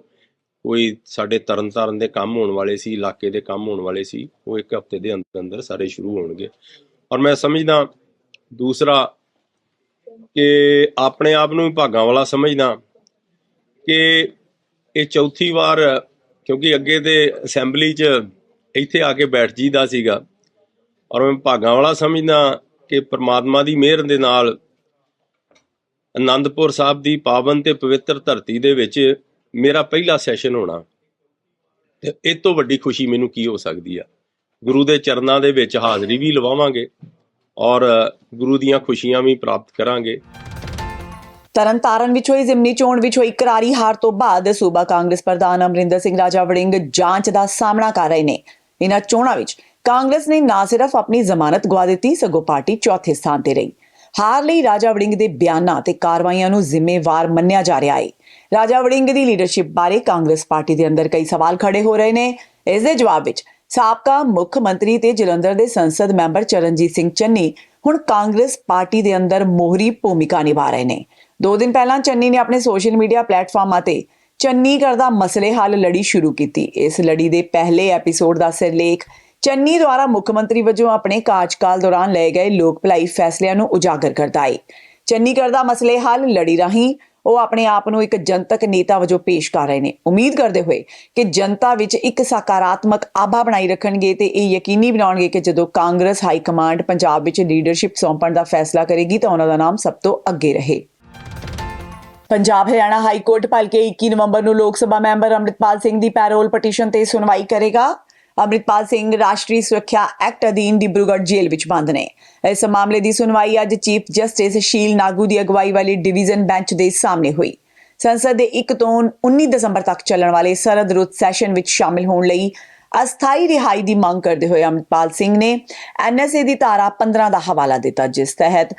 ਕੋਈ ਸਾਡੇ ਤਰਨਤਾਰਨ ਦੇ ਕੰਮ ਹੋਣ ਵਾਲੇ ਸੀ, ਇਲਾਕੇ ਦੇ ਕੰਮ ਹੋਣ ਵਾਲੇ ਸੀ, ਉਹ ਇੱਕ ਹਫ਼ਤੇ ਦੇ ਅੰਦਰ ਅੰਦਰ ਸਾਰੇ ਸ਼ੁਰੂ ਹੋਣਗੇ। ਔਰ ਮੈਂ ਸਮਝਦਾ, ਦੂਸਰਾ ਕਿ ਆਪਣੇ ਆਪ ਨੂੰ ਵੀ ਭਾਗਾਂ ਵਾਲਾ ਸਮਝਦਾ ਕਿ ਇਹ ਚੌਥੀ ਵਾਰ, ਕਿਉਂਕਿ ਅੱਗੇ ਤੇ ਅਸੈਂਬਲੀ 'ਚ ਇੱਥੇ ਆ ਕੇ ਬੈਠ ਜੀਦਾ ਸੀਗਾ। ਔਰ ਮੈਂ ਭਾਗਾਂ ਵਾਲਾ ਸਮਝਦਾ ਕਿ ਪ੍ਰਮਾਤਮਾ ਦੀ ਮਿਹਰ ਦੇ ਨਾਲ ਆਨੰਦਪੁਰ ਸਾਹਿਬ ਦੀ ਪਾਵਨ ਤੇ ਪਵਿੱਤਰ ਧਰਤੀ ਦੇ ਵਿੱਚ ਮੇਰਾ ਪਹਿਲਾ ਸੈਸ਼ਨ ਹੋਣਾ। ਤੇ ਇਹ ਤੋਂ ਵੱਡੀ ਖੁਸ਼ੀ ਮੈਨੂੰ ਕੀ ਹੋ ਸਕਦੀ ਆ? ਗੁਰੂ ਦੇ ਚਰਨਾਂ ਦੇ ਵਿੱਚ ਹਾਜ਼ਰੀ ਵੀ ਲਵਾਵਾਂਗੇ ਔਰ ਗੁਰੂ ਦੀਆਂ ਖੁਸ਼ੀਆਂ ਵੀ ਪ੍ਰਾਪਤ ਕਰਾਂਗੇ। ਤਰਨਤਾਰਨ ਵਿੱਚ ਹੋਈ, ਜ਼ਿਮਨੀ ਚੋਣ ਵਿੱਚ ਹੋਈ ਕਰਾਰੀ ਹਾਰ ਤੋਂ ਬਾਅਦ ਸੂਬਾ ਕਾਂਗਰਸ ਪ੍ਰਧਾਨ ਅਮਰਿੰਦਰ ਸਿੰਘ ਰਾਜਾ ਵੜਿੰਗ ਜਾਂਚ ਦਾ ਸਾਹਮਣਾ ਕਰ ਰਹੇ ਨੇ। ਇਹਨਾਂ ਚੋਣਾਂ ਵਿੱਚ ਕਾਂਗਰਸ ਨੇ ਨਾ ਸਿਰਫ ਆਪਣੀ ਜ਼ਮਾਨਤ ਗਵਾ ਦਿੱਤੀ, ਸਗੋਂ ਪਾਰਟੀ ਚੌਥੇ ਸਥਾਨ ਤੇ ਰਹੀ। ਹਾਰ ਲਈ ਰਾਜਾ ਵੜਿੰਗ ਦੇ ਬਿਆਨਾਂ ਤੇ ਕਾਰਵਾਈਆਂ ਨੂੰ ਜ਼ਿੰਮੇਵਾਰ ਮੰਨਿਆ ਜਾ ਰਿਹਾ ਹੈ ਰਾਜਾ ਵੜਿੰਗ ਦੀ ਲੀਡਰਸ਼ਿਪ ਬਾਰੇ ਕਾਂਗਰਸ ਪਾਰਟੀ ਦੇ ਅੰਦਰ ਕਈ ਸਵਾਲ ਖੜੇ ਹੋ ਰਹੇ ਨੇ। ਇਸ ਦੇ ਜਵਾਬ ਵਿੱਚ ਸਾਬਕਾ ਮੁੱਖ ਮੰਤਰੀ ਤੇ ਜਲੰਧਰ ਦੇ ਸੰਸਦ ਮੈਂਬਰ ਚਰਨਜੀਤ ਸਿੰਘ ਚੰਨੀ ਹੁਣ ਕਾਂਗਰਸ ਪਾਰਟੀ ਦੇ ਅੰਦਰ ਮੋਹਰੀ ਭੂਮਿਕਾ ਨਿਭਾ ਰਹੇ ਨੇ। ਦੋ ਦਿਨ ਪਹਿਲਾਂ ਚੰਨੀ ਨੇ ਆਪਣੇ ਸੋਸ਼ਲ ਮੀਡੀਆ ਪਲੇਟਫਾਰਮਾਂ ਤੇ ਚੰਨੀ ਕਰਦਾ ਮਸਲੇ ਹੱਲ ਲੜੀ ਸ਼ੁਰੂ ਕੀਤੀ। ਇਸ ਲੜੀ ਦੇ ਪਹਿਲੇ ਐਪੀਸੋਡ ਦਾ ਸਿਰਲੇਖ ਚੰਨੀ ਦੁਆਰਾ ਮੁੱਖ ਮੰਤਰੀ ਵਜੋਂ ਆਪਣੇ ਕਾਰਜਕਾਲ ਦੌਰਾਨ ਲਏ ਗਏ ਲੋਕ ਭਲਾਈ ਫੈਸਲਿਆਂ ਨੂੰ ਉਜਾਗਰ ਕਰਦਾ ਹੈ ਚੰਨੀ ਕਰਦਾ ਮਸਲੇ ਹੱਲ ਲੜੀ ਰਾਹੀਂ ਉਹ ਆਪਣੇ ਆਪ ਨੂੰ ਇੱਕ ਜਨਤਕ ਨੇਤਾ ਵਜੋਂ ਪੇਸ਼ ਕਰ ਰਹੇ ਨੇ। ਉਮੀਦ ਕਰਦੇ ਹੋਏ ਕਿ ਜਨਤਾ ਵਿੱਚ ਇੱਕ ਸਕਾਰਾਤਮਕ ਆਭਾ ਬਣਾਈ ਰੱਖਣਗੇ ਤੇ ਇਹ ਯਕੀਨੀ ਬਣਾਉਣਗੇ ਕਿ ਜਦੋਂ ਕਾਂਗਰਸ ਹਾਈ ਕਮਾਂਡ ਪੰਜਾਬ ਵਿੱਚ ਲੀਡਰਸ਼ਿਪ ਸੌਂਪਣ ਦਾ ਫੈਸਲਾ ਕਰੇਗੀ ਤਾਂ ਉਹਨਾਂ ਦਾ ਨਾਮ ਸਭ ਤੋਂ ਅੱਗੇ ਰਹੇ। ਪੰਜਾਬ ਹਰਿਆਣਾ ਹਾਈ ਕੋਰਟ ਭਲਕੇ 21 ਨਵੰਬਰ ਨੂੰ ਲੋਕ ਸਭਾ ਮੈਂਬਰ ਅੰਮ੍ਰਿਤਪਾਲ ਸਿੰਘ ਦੀ ਪੈਰੋਲ ਪਟੀਸ਼ਨ ਤੇ ਸੁਣਵਾਈ ਕਰੇਗਾ। ਅੰਮ੍ਰਿਤਪਾਲ ਸਿੰਘ ਰਾਸ਼ਟਰੀ ਸੁਰੱਖਿਆ ਐਕਟ ਅਧੀਨ ਡਿਬਰੂਗੜ੍ਹ ਜੇਲ੍ਹ ਵਿੱਚ ਬੰਦ ਨੇ। ਇਸ ਮਾਮਲੇ ਦੀ ਸੁਣਵਾਈ ਅੱਜ ਚੀਫ ਜਸਟਿਸ ਸ਼ੀਲ ਨਾਗੂ ਦੀ ਅਗਵਾਈ ਵਾਲੀ ਡਿਵੀਜ਼ਨ ਬੈਂਚ ਦੇ ਸਾਹਮਣੇ ਹੋਈ। ਸੰਸਦ ਦੇ 1 ਤੋਂ 19 ਦਸੰਬਰ ਤੱਕ ਚੱਲਣ ਵਾਲੇ ਸਰਦ ਰੁੱਤ ਸੈਸ਼ਨ ਵਿੱਚ ਸ਼ਾਮਿਲ ਹੋਣ ਲਈ ਅਸਥਾਈ ਰਿਹਾਈ ਦੀ ਮੰਗ ਕਰਦੇ ਹੋਏ ਅਮਰਪਾਲ ਸਿੰਘ ਨੇ ਐਨਐਸਏ ਦੀ ਧਾਰਾ 15 ਦਾ ਹਵਾਲਾ ਦਿੱਤਾ, ਜਿਸ ਤਹਿਤ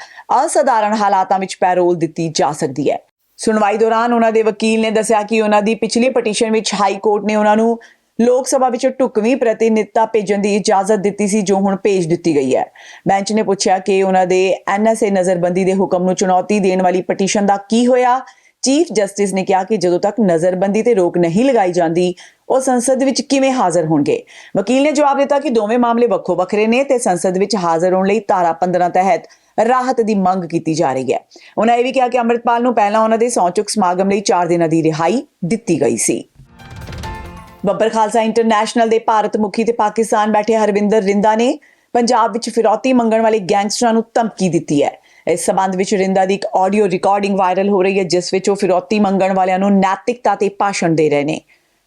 ਅਸਾਧਾਰਣ ਹਾਲਾਤਾਂ ਵਿੱਚ ਪੈਰੋਲ ਦਿੱਤੀ ਜਾ ਸਕਦੀ ਹੈ। ਸੁਣਵਾਈ ਦੌਰਾਨ ਉਹਨਾਂ ਦੇ ਵਕੀਲ ਨੇ ਦੱਸਿਆ ਕਿ ਉਹਨਾਂ ਦੀ ਪਿਛਲੀ ਪਟੀਸ਼ਨ ਵਿੱਚ ਹਾਈ ਕੋਰਟ ਨੇ ਉਹਨਾਂ ਨੂੰ ਲੋਕ ਸਭਾ ਵਿੱਚ ਢੁਕਵੀਂ ਪ੍ਰਤੀਨਿਧਤਾ ਭੇਜਣ ਦੀ ਇਜਾਜ਼ਤ ਦਿੱਤੀ ਸੀ, ਜੋ ਹੁਣ ਭੇਜ ਦਿੱਤੀ ਗਈ ਹੈ। ਬੈਂਚ ਨੇ ਪੁੱਛਿਆ ਕਿ ਉਹਨਾਂ ਦੇ ਐਨਐਸਏ ਨਜ਼ਰਬੰਦੀ ਦੇ ਹੁਕਮ ਨੂੰ ਚੁਣੌਤੀ ਦੇਣ ਵਾਲੀ ਪਟੀਸ਼ਨ ਦਾ ਕੀ ਹੋਇਆ? ਚੀਫ ਜਸਟਿਸ ਨੇ ਕਿਹਾ ਕਿ ਜਦੋਂ ਤੱਕ ਨਜ਼ਰਬੰਦੀ ਤੇ ਰੋਕ ਨਹੀਂ ਲਗਾਈ ਜਾਂਦੀ, ਉਹ ਸੰਸਦ ਵਿੱਚ ਕਿਵੇਂ ਹਾਜ਼ਰ ਹੋਣਗੇ? ਵਕੀਲ ਨੇ ਜਵਾਬ ਦਿੱਤਾ ਕਿ ਦੋਵੇਂ ਮਾਮਲੇ ਵੱਖੋ ਵੱਖਰੇ ਨੇ ਤੇ ਸੰਸਦ ਵਿੱਚ ਹਾਜ਼ਰ ਹੋਣ ਲਈ ਧਾਰਾ 15 ਤਹਿਤ ਰਾਹਤ ਦੀ ਮੰਗ ਕੀਤੀ ਜਾ ਰਹੀ ਹੈ। ਉਹਨਾਂ ਇਹ ਵੀ ਕਿਹਾ ਕਿ ਅੰਮ੍ਰਿਤਪਾਲ ਨੂੰ ਪਹਿਲਾਂ ਉਹਨਾਂ ਦੇ ਸੌਂਚੁਕ ਸਮਾਗਮ ਲਈ 4 ਦਿਨਾਂ ਦੀ ਰਿਹਾਈ ਦਿੱਤੀ ਗਈ ਸੀ। ਬੱਬਰ ਖਾਲਸਾ ਇੰਟਰਨੈਸ਼ਨਲ ਦੇ ਭਾਰਤ ਮੁਖੀ ਤੇ ਪਾਕਿਸਤਾਨ ਬੈਠੇ ਹਰਵਿੰਦਰ ਰਿੰਦਾ ਨੇ ਪੰਜਾਬ ਵਿੱਚ ਫਿਰੌਤੀ ਮੰਗਣ ਵਾਲੇ ਗੈਂਗਸਟਰਾਂ ਨੂੰ ਧਮਕੀ ਦਿੱਤੀ ਹੈ। ਇਸ ਸਬੰਧ ਵਿੱਚ ਰਿੰਦਾ ਦੀ ਇੱਕ ਆਡੀਓ ਰਿਕਾਰਡਿੰਗ ਵਾਇਰਲ ਹੋ ਰਹੀ ਹੈ, ਜਿਸ ਵਿੱਚ ਉਹ ਫਿਰੌਤੀ ਮੰਗਣ ਵਾਲਿਆਂ ਨੂੰ ਨੈਤਿਕਤਾ ਤੇ ਭਾਸ਼ਣ ਦੇ ਰਹੇ ਨੇ।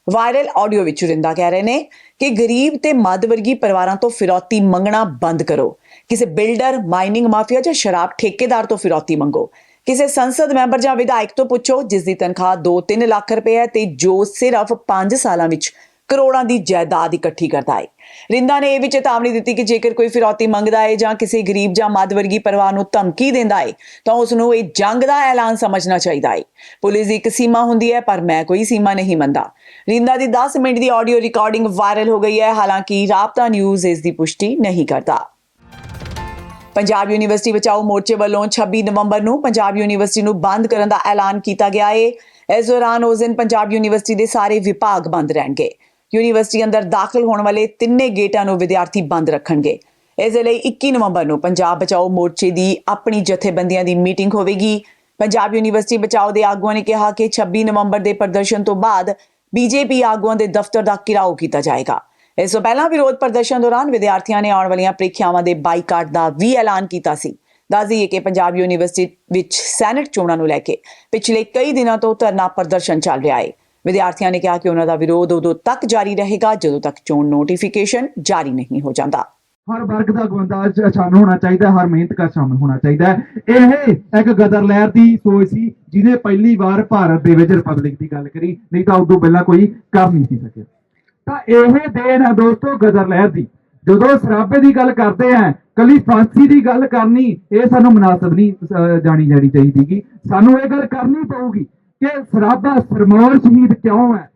ਵਾਇਰਲ ਆਡੀਓ ਵਿੱਚ ਰਿੰਦਾ ਕਹਿ ਰਹੇ ਨੇ ਕਿ ਗਰੀਬ ਤੇ ਮੱਧ ਵਰਗੀ ਪਰਿਵਾਰਾਂ ਤੋਂ ਫਿਰੌਤੀ ਮੰਗਣਾ ਬੰਦ ਕਰੋ। ਕਿਸੇ ਬਿਲਡਰ, ਮਾਈਨਿੰਗ ਮਾਫੀਆ ਜਾਂ ਸ਼ਰਾਬ ਠੇਕੇਦਾਰ ਤੋਂ ਫਿਰੌਤੀ ਮੰਗੋ। ਕਿਸੇ ਸੰਸਦ ਮੈਂਬਰ ਜਾਂ ਵਿਧਾਇਕ ਤੋਂ ਪੁੱਛੋ, ਜਿਸ ਦੀ ਤਨਖਾਹ 2-3 ਲੱਖ ਰੁਪਏ ਹੈ ਤੇ ਜੋ ਸਿਰਫ 5 ਸਾਲਾਂ ਵਿੱਚ ਕਰੋੜਾਂ ਦੀ ਜਾਇਦਾਦ ਇਕੱਠੀ ਕਰਦਾ ਹੈ। ਰਿੰਦਾ ਨੇ ਇਹ ਵੀ ਚੇਤਾਵਨੀ ਦਿੱਤੀ ਕਿ ਜੇਕਰ ਕੋਈ ਫਿਰੌਤੀ ਮੰਗਦਾ ਹੈ ਜਾਂ ਕਿਸੇ ਗਰੀਬ ਜਾਂ ਮੱਧ ਵਰਗੀ ਪਰਿਵਾਰ ਨੂੰ ਧਮਕੀ ਦਿੰਦਾ ਹੈ, ਤਾਂ ਉਸ ਨੂੰ ਇਹ ਜੰਗ ਦਾ ਐਲਾਨ ਸਮਝਣਾ ਚਾਹੀਦਾ ਹੈ। ਪੁਲਿਸ ਦੀ ਇੱਕ ਸੀਮਾ ਹੁੰਦੀ ਹੈ, ਪਰ ਮੈਂ ਕੋਈ ਸੀਮਾ ਨਹੀਂ ਮੰਨਦਾ। ਰਿੰਦਾ ਦੀ 10 ਮਿੰਟ ਦੀ ਆਡੀਓ ਰਿਕਾਰਡਿੰਗ ਵਾਇਰਲ ਹੋ ਗਈ ਹੈ, ਹਾਲਾਂਕਿ ਰਾਬਤਾ ਨਿਊਜ਼ ਇਸ ਦੀ ਪੁਸ਼ਟੀ ਨਹੀਂ ਕਰਦਾ। ਪੰਜਾਬ ਯੂਨੀਵਰਸਿਟੀ ਬਚਾਓ ਮੋਰਚੇ ਵੱਲੋਂ 26 ਨਵੰਬਰ ਨੂੰ ਪੰਜਾਬ ਯੂਨੀਵਰਸਿਟੀ ਨੂੰ ਬੰਦ ਕਰਨ ਦਾ ਐਲਾਨ ਕੀਤਾ ਗਿਆ ਹੈ ਇਸ ਦੌਰਾਨ ਉਸ ਦਿਨ ਪੰਜਾਬ ਯੂਨੀਵਰਸਿਟੀ ਦੇ ਸਾਰੇ ਵਿਭਾਗ ਬੰਦ ਰਹਿਣਗੇ। ਯੂਨੀਵਰਸਿਟੀ ਅੰਦਰ ਦਾਖਲ ਹੋਣ ਵਾਲੇ ਤਿੰਨੇ ਗੇਟਾਂ ਨੂੰ ਵਿਦਿਆਰਥੀ ਬੰਦ ਰੱਖਣਗੇ। ਇਸ ਦੇ ਲਈ 21 ਨਵੰਬਰ ਨੂੰ ਪੰਜਾਬ ਬਚਾਓ ਮੋਰਚੇ ਦੀ ਆਪਣੀ ਜਥੇਬੰਦੀਆਂ ਦੀ ਮੀਟਿੰਗ ਹੋਵੇਗੀ। ਪੰਜਾਬ ਯੂਨੀਵਰਸਿਟੀ ਬਚਾਓ ਦੇ ਆਗੂਆਂ ਨੇ ਕਿਹਾ ਕਿ 26 ਨਵੰਬਰ ਦੇ ਪ੍ਰਦਰਸ਼ਨ ਤੋਂ ਬਾਅਦ ਬੀਜੇਪੀ ਆਗੂਆਂ ਦੇ ਦਫ਼ਤਰ ਦਾ ਘਿਰਾਓ ਕੀਤਾ ਜਾਏਗਾ। ਇਸ ਤੋਂ ਪਹਿਲਾਂ ਵਿਰੋਧ ਪ੍ਰਦਰਸ਼ਨ ਦੌਰਾਨ ਵਿਦਿਆਰਥੀਆਂ ਨੇ ਆਉਣ ਵਾਲੀਆਂ ਪ੍ਰੀਖਿਆਵਾਂ ਦੇ ਬਾਈਕਾਟ ਦਾ ਵੀ ਐਲਾਨ ਕੀਤਾ ਸੀ। ਦੱਸ ਕਿ ਪੰਜਾਬ ਯੂਨੀਵਰਸਿਟੀ ਵਿੱਚ ਸੈਨੇਟ ਚੋਣਾਂ ਨੂੰ ਲੈ ਕੇ ਪਿਛਲੇ ਕਈ ਦਿਨਾਂ ਤੋਂ ਧਰਨਾ ਪ੍ਰਦਰਸ਼ਨ ਚੱਲ ਰਿਹਾ ਹੈ। ਵਿਦਿਆਰਥੀਆਂ ਨੇ ਕਿਹਾ ਕਿ ਉਹਨਾਂ ਦਾ ਵਿਰੋਧ ਉਦੋਂ ਤੱਕ ਜਾਰੀ ਰਹੇਗਾ ਜਦੋਂ ਤੱਕ ਚੋਣ ਨੋਟੀਫਿਕੇਸ਼ਨ ਜਾਰੀ ਨਹੀਂ ਹੋ ਜਾਂਦਾ। ਹਰ ਵਰਗ ਦਾ ਬੰਦਾ ਸ਼- ਹੋਣਾ ਚਾਹੀਦਾ ਹਰ ਮਿਹਨਤਕਾਰ ਸ਼ਾਮਿਲ ਹੋਣਾ ਚਾਹੀਦਾ ਇਹ ਇੱਕ ਗਦਰ ਲਹਿਰ ਦੀ ਸੋਚ ਸੀ ਜਿਹਨੇ ਪਹਿਲੀ ਵਾਰ ਭਾਰਤ ਦੇ ਵਿੱਚ ਰਿਪਬਲਿਕ ਦੀ ਗੱਲ ਕਰੀ, ਨਹੀਂ ਤਾਂ ਉਦੋਂ ਪਹਿਲਾਂ ਕੋਈ ਕਰ ਨਹੀਂ ਸੀ ਸਕਿਆ। ਤਾਂ ਇਹ ਦੇਣ ਹੈ ਦੋਸਤੋ ਗਦਰ ਲਹਿਰ ਦੀ। ਜਦੋਂ ਸਰਾਬੇ ਦੀ ਗੱਲ ਕਰਦੇ ਆ, ਕੱਲੀ ਫਾਂਸੀ ਦੀ ਗੱਲ ਕਰਨੀ, ਇਹ ਸਾਨੂੰ ਮناسب ਨਹੀਂ ਜਾਣੀ ਜਾਣੀ ਚਾਹੀਦੀ ਕਿ ਸਾਨੂੰ ਇਹ ਗੱਲ ਕਰਨੀ ਪਊਗੀ ਕਿ ਸਰਾਬਾ ਸਰਮੌਰ ਸ਼ਹੀਦ ਕਿਉਂ ਹੈ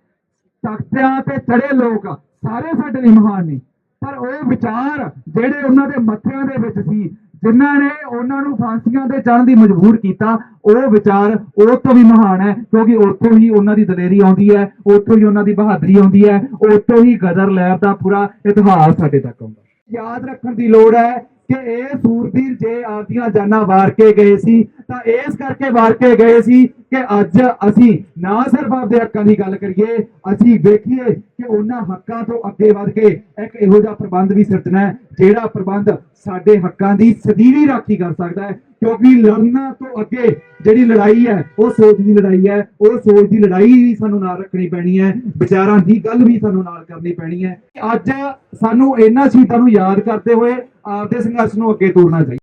ਤਖਤਿਆਂ ਤੇ ਚੜੇ ਲੋਕ ਸਾਰੇ ਸਾਡੇ ਲਈ ਮਹਾਨ ਨੇ। ਪਰ ਉਹ ਵਿਚਾਰ ਜਿਹੜੇ ਉਹਨਾਂ ਦੇ ਮੱਥਿਆਂ ਦੇ ਵਿੱਚ ਸੀ ਜਿਨ੍ਹਾਂ ਨੇ ਉਹਨਾਂ ਨੂੰ ਫਾਂਸੀਆਂ ਤੇ ਚੜ੍ਹਨ ਦੀ ਮਜਬੂਰ ਕੀਤਾ, ਉਹ ਵਿਚਾਰ ਉਹ ਤੋਂ ਵੀ ਮਹਾਨ ਹੈ, ਕਿਉਂਕਿ ਉੱਥੋਂ ਹੀ ਉਹਨਾਂ ਦੀ ਦਲੇਰੀ ਆਉਂਦੀ ਹੈ, ਉੱਥੋਂ ਹੀ ਉਹਨਾਂ ਦੀ ਬਹਾਦਰੀ ਆਉਂਦੀ ਹੈ, ਉੱਥੋਂ ਹੀ ਗਦਰ ਲਹਿਰ ਦਾ ਪੂਰਾ ਇਤਿਹਾਸ ਸਾਡੇ ਤੱਕ ਆਉਂਦਾ। ਯਾਦ ਰੱਖਣ ਦੀ ਲੋੜ ਹੈ ਕਿ ਇਹ ਸੂਰਬੀਰ ਜੇ ਆਪਦੀਆਂ ਜਾਨਾਂ ਵਾਰ ਕੇ ਗਏ ਸੀ, ਤਾਂ ਇਸ ਕਰਕੇ ਵਾਰ ਕੇ ਗਏ ਸੀ ਕਿ ਅੱਜ ਅਸੀਂ ਨਾ ਸਿਰਫ ਆਪਦੇ ਹੱਕਾਂ ਦੀ ਗੱਲ ਕਰੀਏ, ਅਸੀਂ ਵੇਖੀਏ ਕਿ ਉਹਨਾਂ ਹੱਕਾਂ ਤੋਂ ਅੱਗੇ ਵੱਧ ਕੇ ਇੱਕ ਇਹੋ ਜਿਹਾ ਪ੍ਰਬੰਧ ਵੀ ਸਿਰਜਣਾ ਹੈ, ਜਿਹੜਾ ਪ੍ਰਬੰਧ ਸਾਡੇ ਹੱਕਾਂ ਦੀ ਸਦੀਵੀ ਰਾਖੀ ਕਰ ਸਕਦਾ ਹੈ ਕਿਉਂਕਿ ਲੜਨਾ ਤੋਂ ਅੱਗੇ ਜਿਹੜੀ ਲੜਾਈ ਹੈ, ਉਹ ਸੋਚ ਦੀ ਲੜਾਈ ਹੈ, ਉਹ ਸੋਚ ਦੀ ਲੜਾਈ ਵੀ ਸਾਨੂੰ ਨਾਲ ਰੱਖਣੀ ਪੈਣੀ ਹੈ, ਵਿਚਾਰਾਂ ਦੀ ਗੱਲ ਵੀ ਸਾਨੂੰ ਨਾਲ ਕਰਨੀ ਪੈਣੀ ਹੈ। ਅੱਜ ਸਾਨੂੰ ਇਹਨਾਂ ਸ਼ਹੀਦਾਂ ਨੂੰ ਯਾਦ ਕਰਦੇ ਹੋਏ ਆਪਦੇ ਸੰਘਰਸ਼ ਨੂੰ ਅੱਗੇ ਤੋਰਨਾ ਚਾਹੀਦਾ।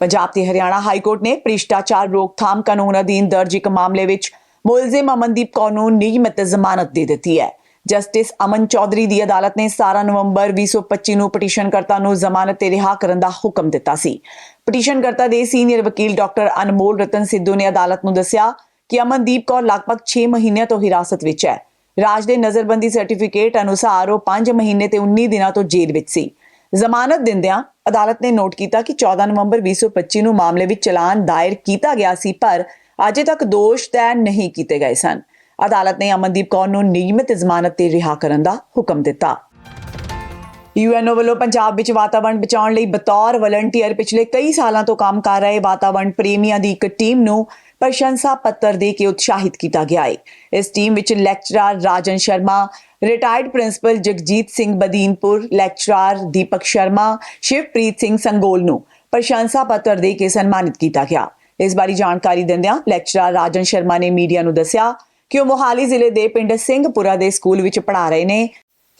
ਪੰਜਾਬ ਤੇ ਹਰਿਆਣਾ ਹਾਈ ਕੋਰਟ ਨੇ ਭ੍ਰਿਸ਼ਟਾਚਾਰ ਰੋਕਥਾਮ ਕਾਨੂੰਨ ਅਧੀਨ ਦਰਜ ਇੱਕ ਮਾਮਲੇ ਵਿੱਚ ਮੁਲਜ਼ਮ ਅਮਨਦੀਪ ਕੌਰ ਨੂੰ ਨਿਯਮਿਤ ਜ਼ਮਾਨਤ ਦੇ ਦਿੱਤੀ ਹੈ। ਜਸਟਿਸ ਅਮਨ ਚੌਧਰੀ ਦੀ ਅਦਾਲਤ ਨੇ 17 ਨਵੰਬਰ 2025 ਨੂੰ ਪਟੀਸ਼ਨਕਰਤਾ ਨੂੰ ਜ਼ਮਾਨਤ ਤੇ ਰਿਹਾ ਕਰਨ ਦਾ ਹੁਕਮ ਦਿੱਤਾ ਸੀ। ਪਟੀਸ਼ਨਕਰਤਾ ਦੇ ਸੀਨੀਅਰ ਵਕੀਲ ਡਾਕਟਰ ਅਨਮੋਲ ਰਤਨ ਸਿੱਧੂ ਨੇ ਅਦਾਲਤ ਨੂੰ ਦੱਸਿਆ ਕਿ ਅਮਨਦੀਪ ਕੌਰ ਲਗਭਗ 6 ਮਹੀਨਿਆਂ ਤੋਂ ਹਿਰਾਸਤ ਵਿੱਚ ਹੈ। ਰਾਜ ਦੇ ਨਜ਼ਰਬੰਦੀ ਸਰਟੀਫਿਕੇਟ ਅਨੁਸਾਰ ਉਹ 5 ਮਹੀਨੇ ਤੇ 19 ਦਿਨਾਂ ਤੋਂ ਜੇਲ੍ਹ ਵਿੱਚ ਸੀ। ਜ਼ਮਾਨਤ ਦਿੰਦਿਆਂ ਅਦਾਲਤ ਨੇ ਨੋਟ ਕੀਤਾ ਕਿ 14 ਨਵੰਬਰ 2025 ਨੂੰ ਮਾਮਲੇ ਵਿੱਚ ਚਲਾਨ ਦਾਇਰ ਕੀਤਾ ਗਿਆ ਸੀ, ਪਰ ਅਜੇ ਤੱਕ ਦੋਸ਼ ਤੈਅ ਨਹੀਂ ਕੀਤੇ ਗਏ ਸਨ। ਅਦਾਲਤ ਨੇ ਅਮਨਦੀਪ ਕੌਰ ਨੂੰ ਨਿਯਮਿਤ ਜ਼ਮਾਨਤ ਤੇ ਰਿਹਾ ਕਰਨ ਦਾ ਹੁਕਮ ਦਿੱਤਾ। ਯੂਐਨਓ ਵੱਲੋਂ ਪੰਜਾਬ ਵਿੱਚ ਵਾਤਾਵਰਣ ਬਚਾਉਣ ਲਈ ਬਤੌਰ ਵਲੰਟੀਅਰ ਪਿਛਲੇ ਕਈ ਸਾਲਾਂ ਤੋਂ ਕੰਮ ਕਰ ਰਹੇ ਵਾਤਾਵਰਣ ਪ੍ਰੇਮੀਆਂ ਦੀ ਇੱਕ ਟੀਮ ਨੂੰ ਪ੍ਰਸ਼ੰਸਾ ਪੱਤਰ ਦੇ ਕੇ ਉਤਸ਼ਾਹਿਤ ਕੀਤਾ ਗਿਆ ਹੈ ਇਸ ਟੀਮ ਵਿੱਚ lecturer Rajan Sharma retired principal Jagjit Singh Badinpur lecturer Deepak Sharma, Shivpreet Singh Sangol ਨੂੰ ਪ੍ਰਸ਼ੰਸਾ ਪੱਤਰ ਦੇ ਕੇ ਸਨਮਾਨਿਤ ਕੀਤਾ ਗਿਆ। ਇਸ ਬਾਰੇ ਜਾਣਕਾਰੀ ਦਿੰਦਿਆਂ ਲੈਕਚਰਰ ਰਾਜਨ ਸ਼ਰਮਾ ਨੇ ਮੀਡੀਆ ਨੂੰ ਦੱਸਿਆ ਕਿ ਉਹ ਮੋਹਾਲੀ ਜ਼ਿਲ੍ਹੇ ਦੇ ਪਿੰਡ ਸਿੰਘਪੁਰਾ ਦੇ ਸਕੂਲ ਵਿੱਚ ਪੜ੍ਹਾ ਰਹੇ ਨੇ।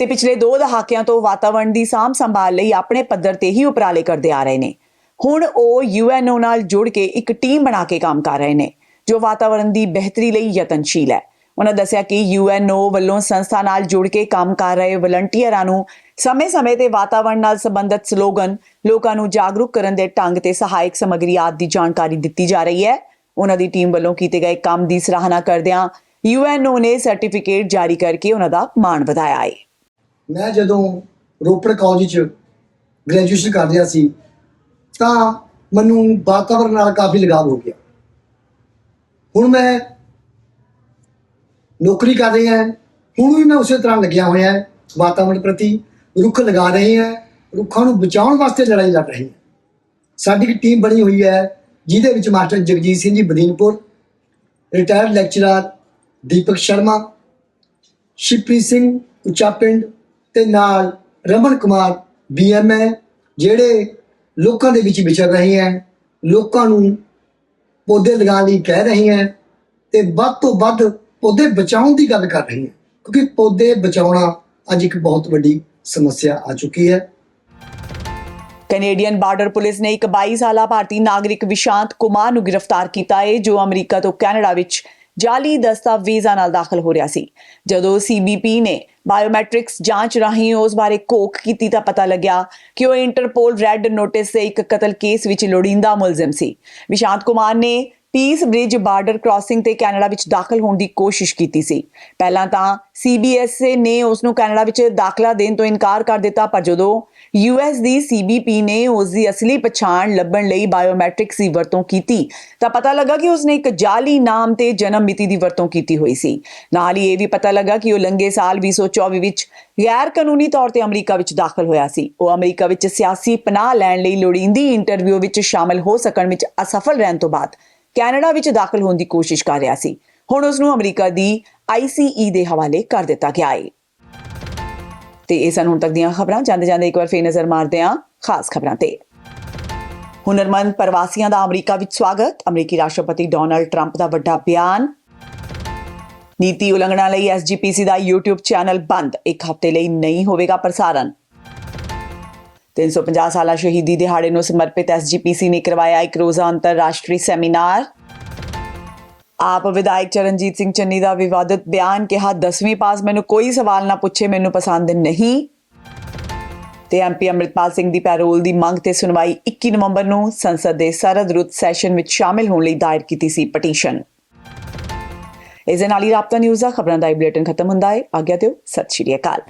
ਤੇ ਪਿਛਲੇ ਦੋ ਦਹਾਕਿਆਂ ਤੋਂ ਵਾਤਾਵਰਣ ਦੀ ਸਾਂਭ ਸੰਭਾਲ ਲਈ ਆਪਣੇ ਪੱਧਰ ਤੇ ਹੀ ਉਪਰਾਲੇ ਕਰਦੇ ਆ ਰਹੇ ਨੇ। ਹੁਣ ਉਹ ਯੂਐਨਓ ਨਾਲ ਜੁੜ ਕੇ ਇੱਕ ਟੀਮ ਬਣਾ ਕੇ ਕੰਮ ਕਰ ਰਹੇ ਨੇ, ਜੋ ਵਾਤਾਵਰਣ ਦੀ ਬਿਹਤਰੀ ਲਈ ਯਤਨਸ਼ੀਲ ਹੈ। ਉਹਨਾਂ ਦੱਸਿਆ ਕਿ ਯੂਐਨਓ ਵੱਲੋਂ ਸੰਸਥਾ ਨਾਲ ਜੁੜ ਕੇ ਕੰਮ ਕਰ ਰਹੇ ਵਲੰਟੀਅਰਾਂ ਨੂੰ ਸਮੇਂ-ਸਮੇਂ ਤੇ ਵਾਤਾਵਰਣ ਨਾਲ ਸੰਬੰਧਿਤ ਸਲੋਗਨ ਲੋਕਾਂ ਨੂੰ ਜਾਗਰੂਕ ਕਰਨ ਦੇ ਢੰਗ ਤੇ ਸਹਾਇਕ ਸਮੱਗਰੀ ਆਦਿ ਦੀ ਜਾਣਕਾਰੀ ਦਿੱਤੀ ਜਾ ਰਹੀ ਹੈ। ਉਹਨਾਂ ਦੀ ਟੀਮ ਵੱਲੋਂ ਕੀਤੇ ਗਏ ਕੰਮ ਦੀ ਸਰਾਹਨਾ ਕਰਦਿਆਂ ਯੂਐਨਓ ਨੇ ਸਰਟੀਫਿਕੇਟ ਜਾਰੀ ਕਰਕੇ ਉਹਨਾਂ ਦਾ ਮਾਣ ਵਧਾਇਆ ਹੈ। ਮੈਂ ਜਦੋਂ ਰੋਪੜ ਕਾਲਜ 'ਚ ਗ੍ਰੈਜੂਏਸ਼ਨ ਕਰ ਰਿਹਾ ਸੀ, ਤਾਂ ਮੈਨੂੰ ਵਾਤਾਵਰਣ ਨਾਲ ਕਾਫੀ ਲਗਾਵ ਹੋ ਗਿਆ। ਹੁਣ ਮੈਂ ਨੌਕਰੀ ਕਰ ਰਿਹਾ ਹਾਂ, ਹੁਣ ਵੀ ਮੈਂ ਉਸੇ ਤਰ੍ਹਾਂ ਲੱਗਿਆ ਹੋਇਆ ਹਾਂ ਵਾਤਾਵਰਣ ਪ੍ਰਤੀ ਰੁੱਖ ਲਗਾ ਰਹੇ ਹਾਂ, ਰੁੱਖਾਂ ਨੂੰ ਬਚਾਉਣ ਵਾਸਤੇ ਲੜਾਈ ਲੜ ਰਹੇ ਹਾਂ। ਸਾਡੀ ਇੱਕ ਟੀਮ ਬਣੀ ਹੋਈ ਹੈ, ਜਿਹਦੇ ਵਿੱਚ master Jagjit Singh ji Badinpur retired lecturer Deepak Sharma Shivpreet Singh Uchha Pind ਤੇ ਨਾਲ ਰਮਨ ਕੁਮਾਰ ਬੀਐਮਏ ਜਿਹੜੇ ਲੋਕਾਂ ਦੇ ਵਿੱਚ ਵਿਚਰ ਰਹੇ ਹੈ, ਲੋਕਾਂ ਨੂੰ ਪੌਦੇ ਲਗਾਉਣ ਲਈ ਕਹਿ ਰਹੇ ਹੈ ਤੇ ਵੱਧ ਤੋਂ ਵੱਧ ਪੌਦੇ ਬਚਾਉਣ ਦੀ ਗੱਲ ਕਰ ਰਹੇ ਹੈ, ਕਿਉਂਕਿ ਪੌਦੇ ਬਚਾਉਣਾ ਅੱਜ ਇੱਕ ਬਹੁਤ ਵੱਡੀ ਸਮੱਸਿਆ ਆ ਚੁੱਕੀ ਹੈ। ਕੈਨੇਡੀਅਨ ਬਾਰਡਰ ਪੁਲਿਸ ਨੇ ਇੱਕ 22 ਸਾਲਾ ਭਾਰਤੀ ਨਾਗਰਿਕ ਵਿਸ਼ਾਂਤ ਕੁਮਾਰ ਨੂੰ ਗ੍ਰਿਫਤਾਰ ਕੀਤਾ ਹੈ, ਜੋ ਅਮਰੀਕਾ ਤੋਂ ਕੈਨੇਡਾ ਵਿੱਚ ਜਾਲੀ ਦਸਤਾਵੇਜ਼ਾਂ ਨਾਲ ਦਾਖਲ ਹੋ ਰਿਹਾ ਸੀ। ਜਦੋਂ ਸੀਬੀਪੀ ਨੇ ਬਾਇਓਮੈਟ੍ਰਿਕਸ ਜਾਂਚ ਰਾਹੀਂ ਉਸ ਬਾਰੇ ਕੋਕ ਕੀਤੀ ਤਾਂ ਪਤਾ ਲੱਗਿਆ ਕਿ ਉਹ ਇੰਟਰਪੋਲ ਰੈੱਡ ਨੋਟਿਸ ਦੇ ਇੱਕ ਕਤਲ ਕੇਸ ਵਿੱਚ ਲੋੜੀਂਦਾ ਮੁਲਜ਼ਮ ਸੀ। ਵਿਸ਼ਾਂਤ ਕੁਮਾਰ ਨੇ ਪੀਸ ਬ੍ਰਿਜ ਬਾਰਡਰ ਕ੍ਰਾਸਿੰਗ ਤੇ ਕੈਨੇਡਾ ਵਿੱਚ ਦਾਖਲ ਹੋਣ ਦੀ ਕੋਸ਼ਿਸ਼ ਕੀਤੀ ਸੀ। ਪਹਿਲਾਂ ਤਾਂ ਸੀਬੀਐਸਏ ਨੇ ਉਸ ਨੂੰ ਕੈਨੇਡਾ ਵਿੱਚ ਦਾਖਲਾ ਦੇਣ ਤੋਂ ਇਨਕਾਰ ਕਰ ਦਿੱਤਾ, ਪਰ ਜਦੋਂ ਯੂਐਸ ਦੀ ਸੀਬੀਪੀ ਨੇ ਉਸ ਦੀ ਅਸਲੀ ਪਛਾਣ ਲੱਭਣ ਲਈ ਬਾਇਓਮੈਟ੍ਰਿਕਸ ਦੀ ਵਰਤੋਂ ਕੀਤੀ। ਤਾਂ ਪਤਾ ਲੱਗਾ ਕਿ ਉਸਨੇ ਇੱਕ ਜਾਲੀ ਨਾਮ ਤੇ ਜਨਮ ਮਿਤੀ ਦੀ ਵਰਤੋਂ ਕੀਤੀ ਹੋਈ ਸੀ। ਨਾਲ ਹੀ ਇਹ ਵੀ ਪਤਾ ਲੱਗਾ ਕਿ ਉਹ ਲੰਗੇ ਸਾਲ 2024 ਵਿੱਚ ਗੈਰ ਕਾਨੂੰਨੀ ਤੌਰ ਤੇ ਅਮਰੀਕਾ ਵਿੱਚ ਦਾਖਲ ਹੋਇਆ ਸੀ। ਉਹ ਅਮਰੀਕਾ ਵਿੱਚ ਸਿਆਸੀ ਪਨਾਹ ਲੈਣ ਲਈ ਲੋੜੀਂਦੀ ਇੰਟਰਵਿਊ ਵਿੱਚ ਸ਼ਾਮਲ ਹੋ ਸਕਣ ਵਿੱਚ ਅਸਫਲ ਰਹਿਣ ਤੋਂ ਬਾਅਦ ਕੈਨੇਡਾ ਵਿੱਚ ਦਾਖਲ ਹੋਣ ਦੀ ਕੋਸ਼ਿਸ਼ ਕਰ ਰਿਹਾ ਸੀ। ਹੁਣ ਉਸ ਨੂੰ ਅਮਰੀਕਾ ਦੀ ਆਈਸੀਈ ਦੇ ਹਵਾਲੇ ਕਰ ਦਿੱਤਾ ਗਿਆ ਹੈ ਤੇ ਇਹ ਸਨ ਹੁਣ ਤੱਕ ਦੀਆਂ ਖਬਰਾਂ। ਜਾਂਦੇ ਜਾਂਦੇ ਇੱਕ ਵਾਰ ਫੇਰ ਨਜ਼ਰ ਮਾਰਦੇ ਹਾਂ ਖਾਸ ਖਬਰਾਂ ਤੇ। ਹੁਨਰਮੰਦ ਪ੍ਰਵਾਸੀਆਂ ਦਾ ਅਮਰੀਕਾ ਵਿੱਚ ਸਵਾਗਤ। ਅਮਰੀਕੀ ਰਾਸ਼ਟਰਪਤੀ ਡੋਨਲਡ ਟਰੰਪ ਦਾ ਵੱਡਾ ਬਿਆਨ। ਨੀਤੀ ਉਲੰਘਣਾ ਲਈ ਐਸਜੀਪੀਸੀ ਦਾ YouTube ਚੈਨਲ ਬੰਦ। ਇੱਕ ਹਫ਼ਤੇ ਲਈ ਨਹੀਂ ਹੋਵੇਗਾ ਪ੍ਰਸਾਰਣ। 350 ਸਾਲਾ ਸ਼ਹੀਦੀ ਦਿਹਾੜੇ ਨੂੰ ਸਮਰਪਿਤ ਐਸਜੀਪੀਸੀ ਨੇ ਕਰਵਾਇਆ ਇੱਕ ਰੋਜ਼ਾ ਅੰਤਰਰਾਸ਼ਟਰੀ ਸੈਮੀਨਾਰ। ਆਪ ਵਿਧਾਇਕ ਚਰਨਜੀਤ ਸਿੰਘ ਚੰਨੀ ਦਾ ਵਿਵਾਦਿਤ ਬਿਆਨ ਕਿਹਾ 10ਵੀਂ ਪਾਸ ਮੈਨੂੰ ਕੋਈ ਸਵਾਲ ਨਾ ਪੁੱਛੇ, ਮੈਨੂੰ ਪਸੰਦ ਨਹੀਂ। ਤੇ ਐਮਪੀ ਅੰਮ੍ਰਿਤਪਾਲ ਸਿੰਘ ਦੀ ਪੈਰੋਲ ਦੀ ਮੰਗ ਤੇ ਸੁਣਵਾਈ 21 ਨਵੰਬਰ ਨੂੰ ਸੰਸਦ ਦੇ ਸਰਦ ਰੁੱਤ ਸੈਸ਼ਨ ਵਿੱਚ ਸ਼ਾਮਿਲ ਹੋਣ ਲਈ ਦਾਇਰ ਕੀਤੀ ਸੀ ਪਟੀਸ਼ਨ। ਇਸ ਦੇ ਨਾਲ ਹੀ ਰਾਬਤਾ ਨਿਊਜ਼ ਦਾ ਖਬਰਾਂ ਦਾ ਬੁਲੇਟਿਨ ਖਤਮ ਹੁੰਦਾ ਹੈ। ਆਗਿਆ ਦਿਓ, ਸਤਿ ਸ਼੍ਰੀ ਅਕਾਲ।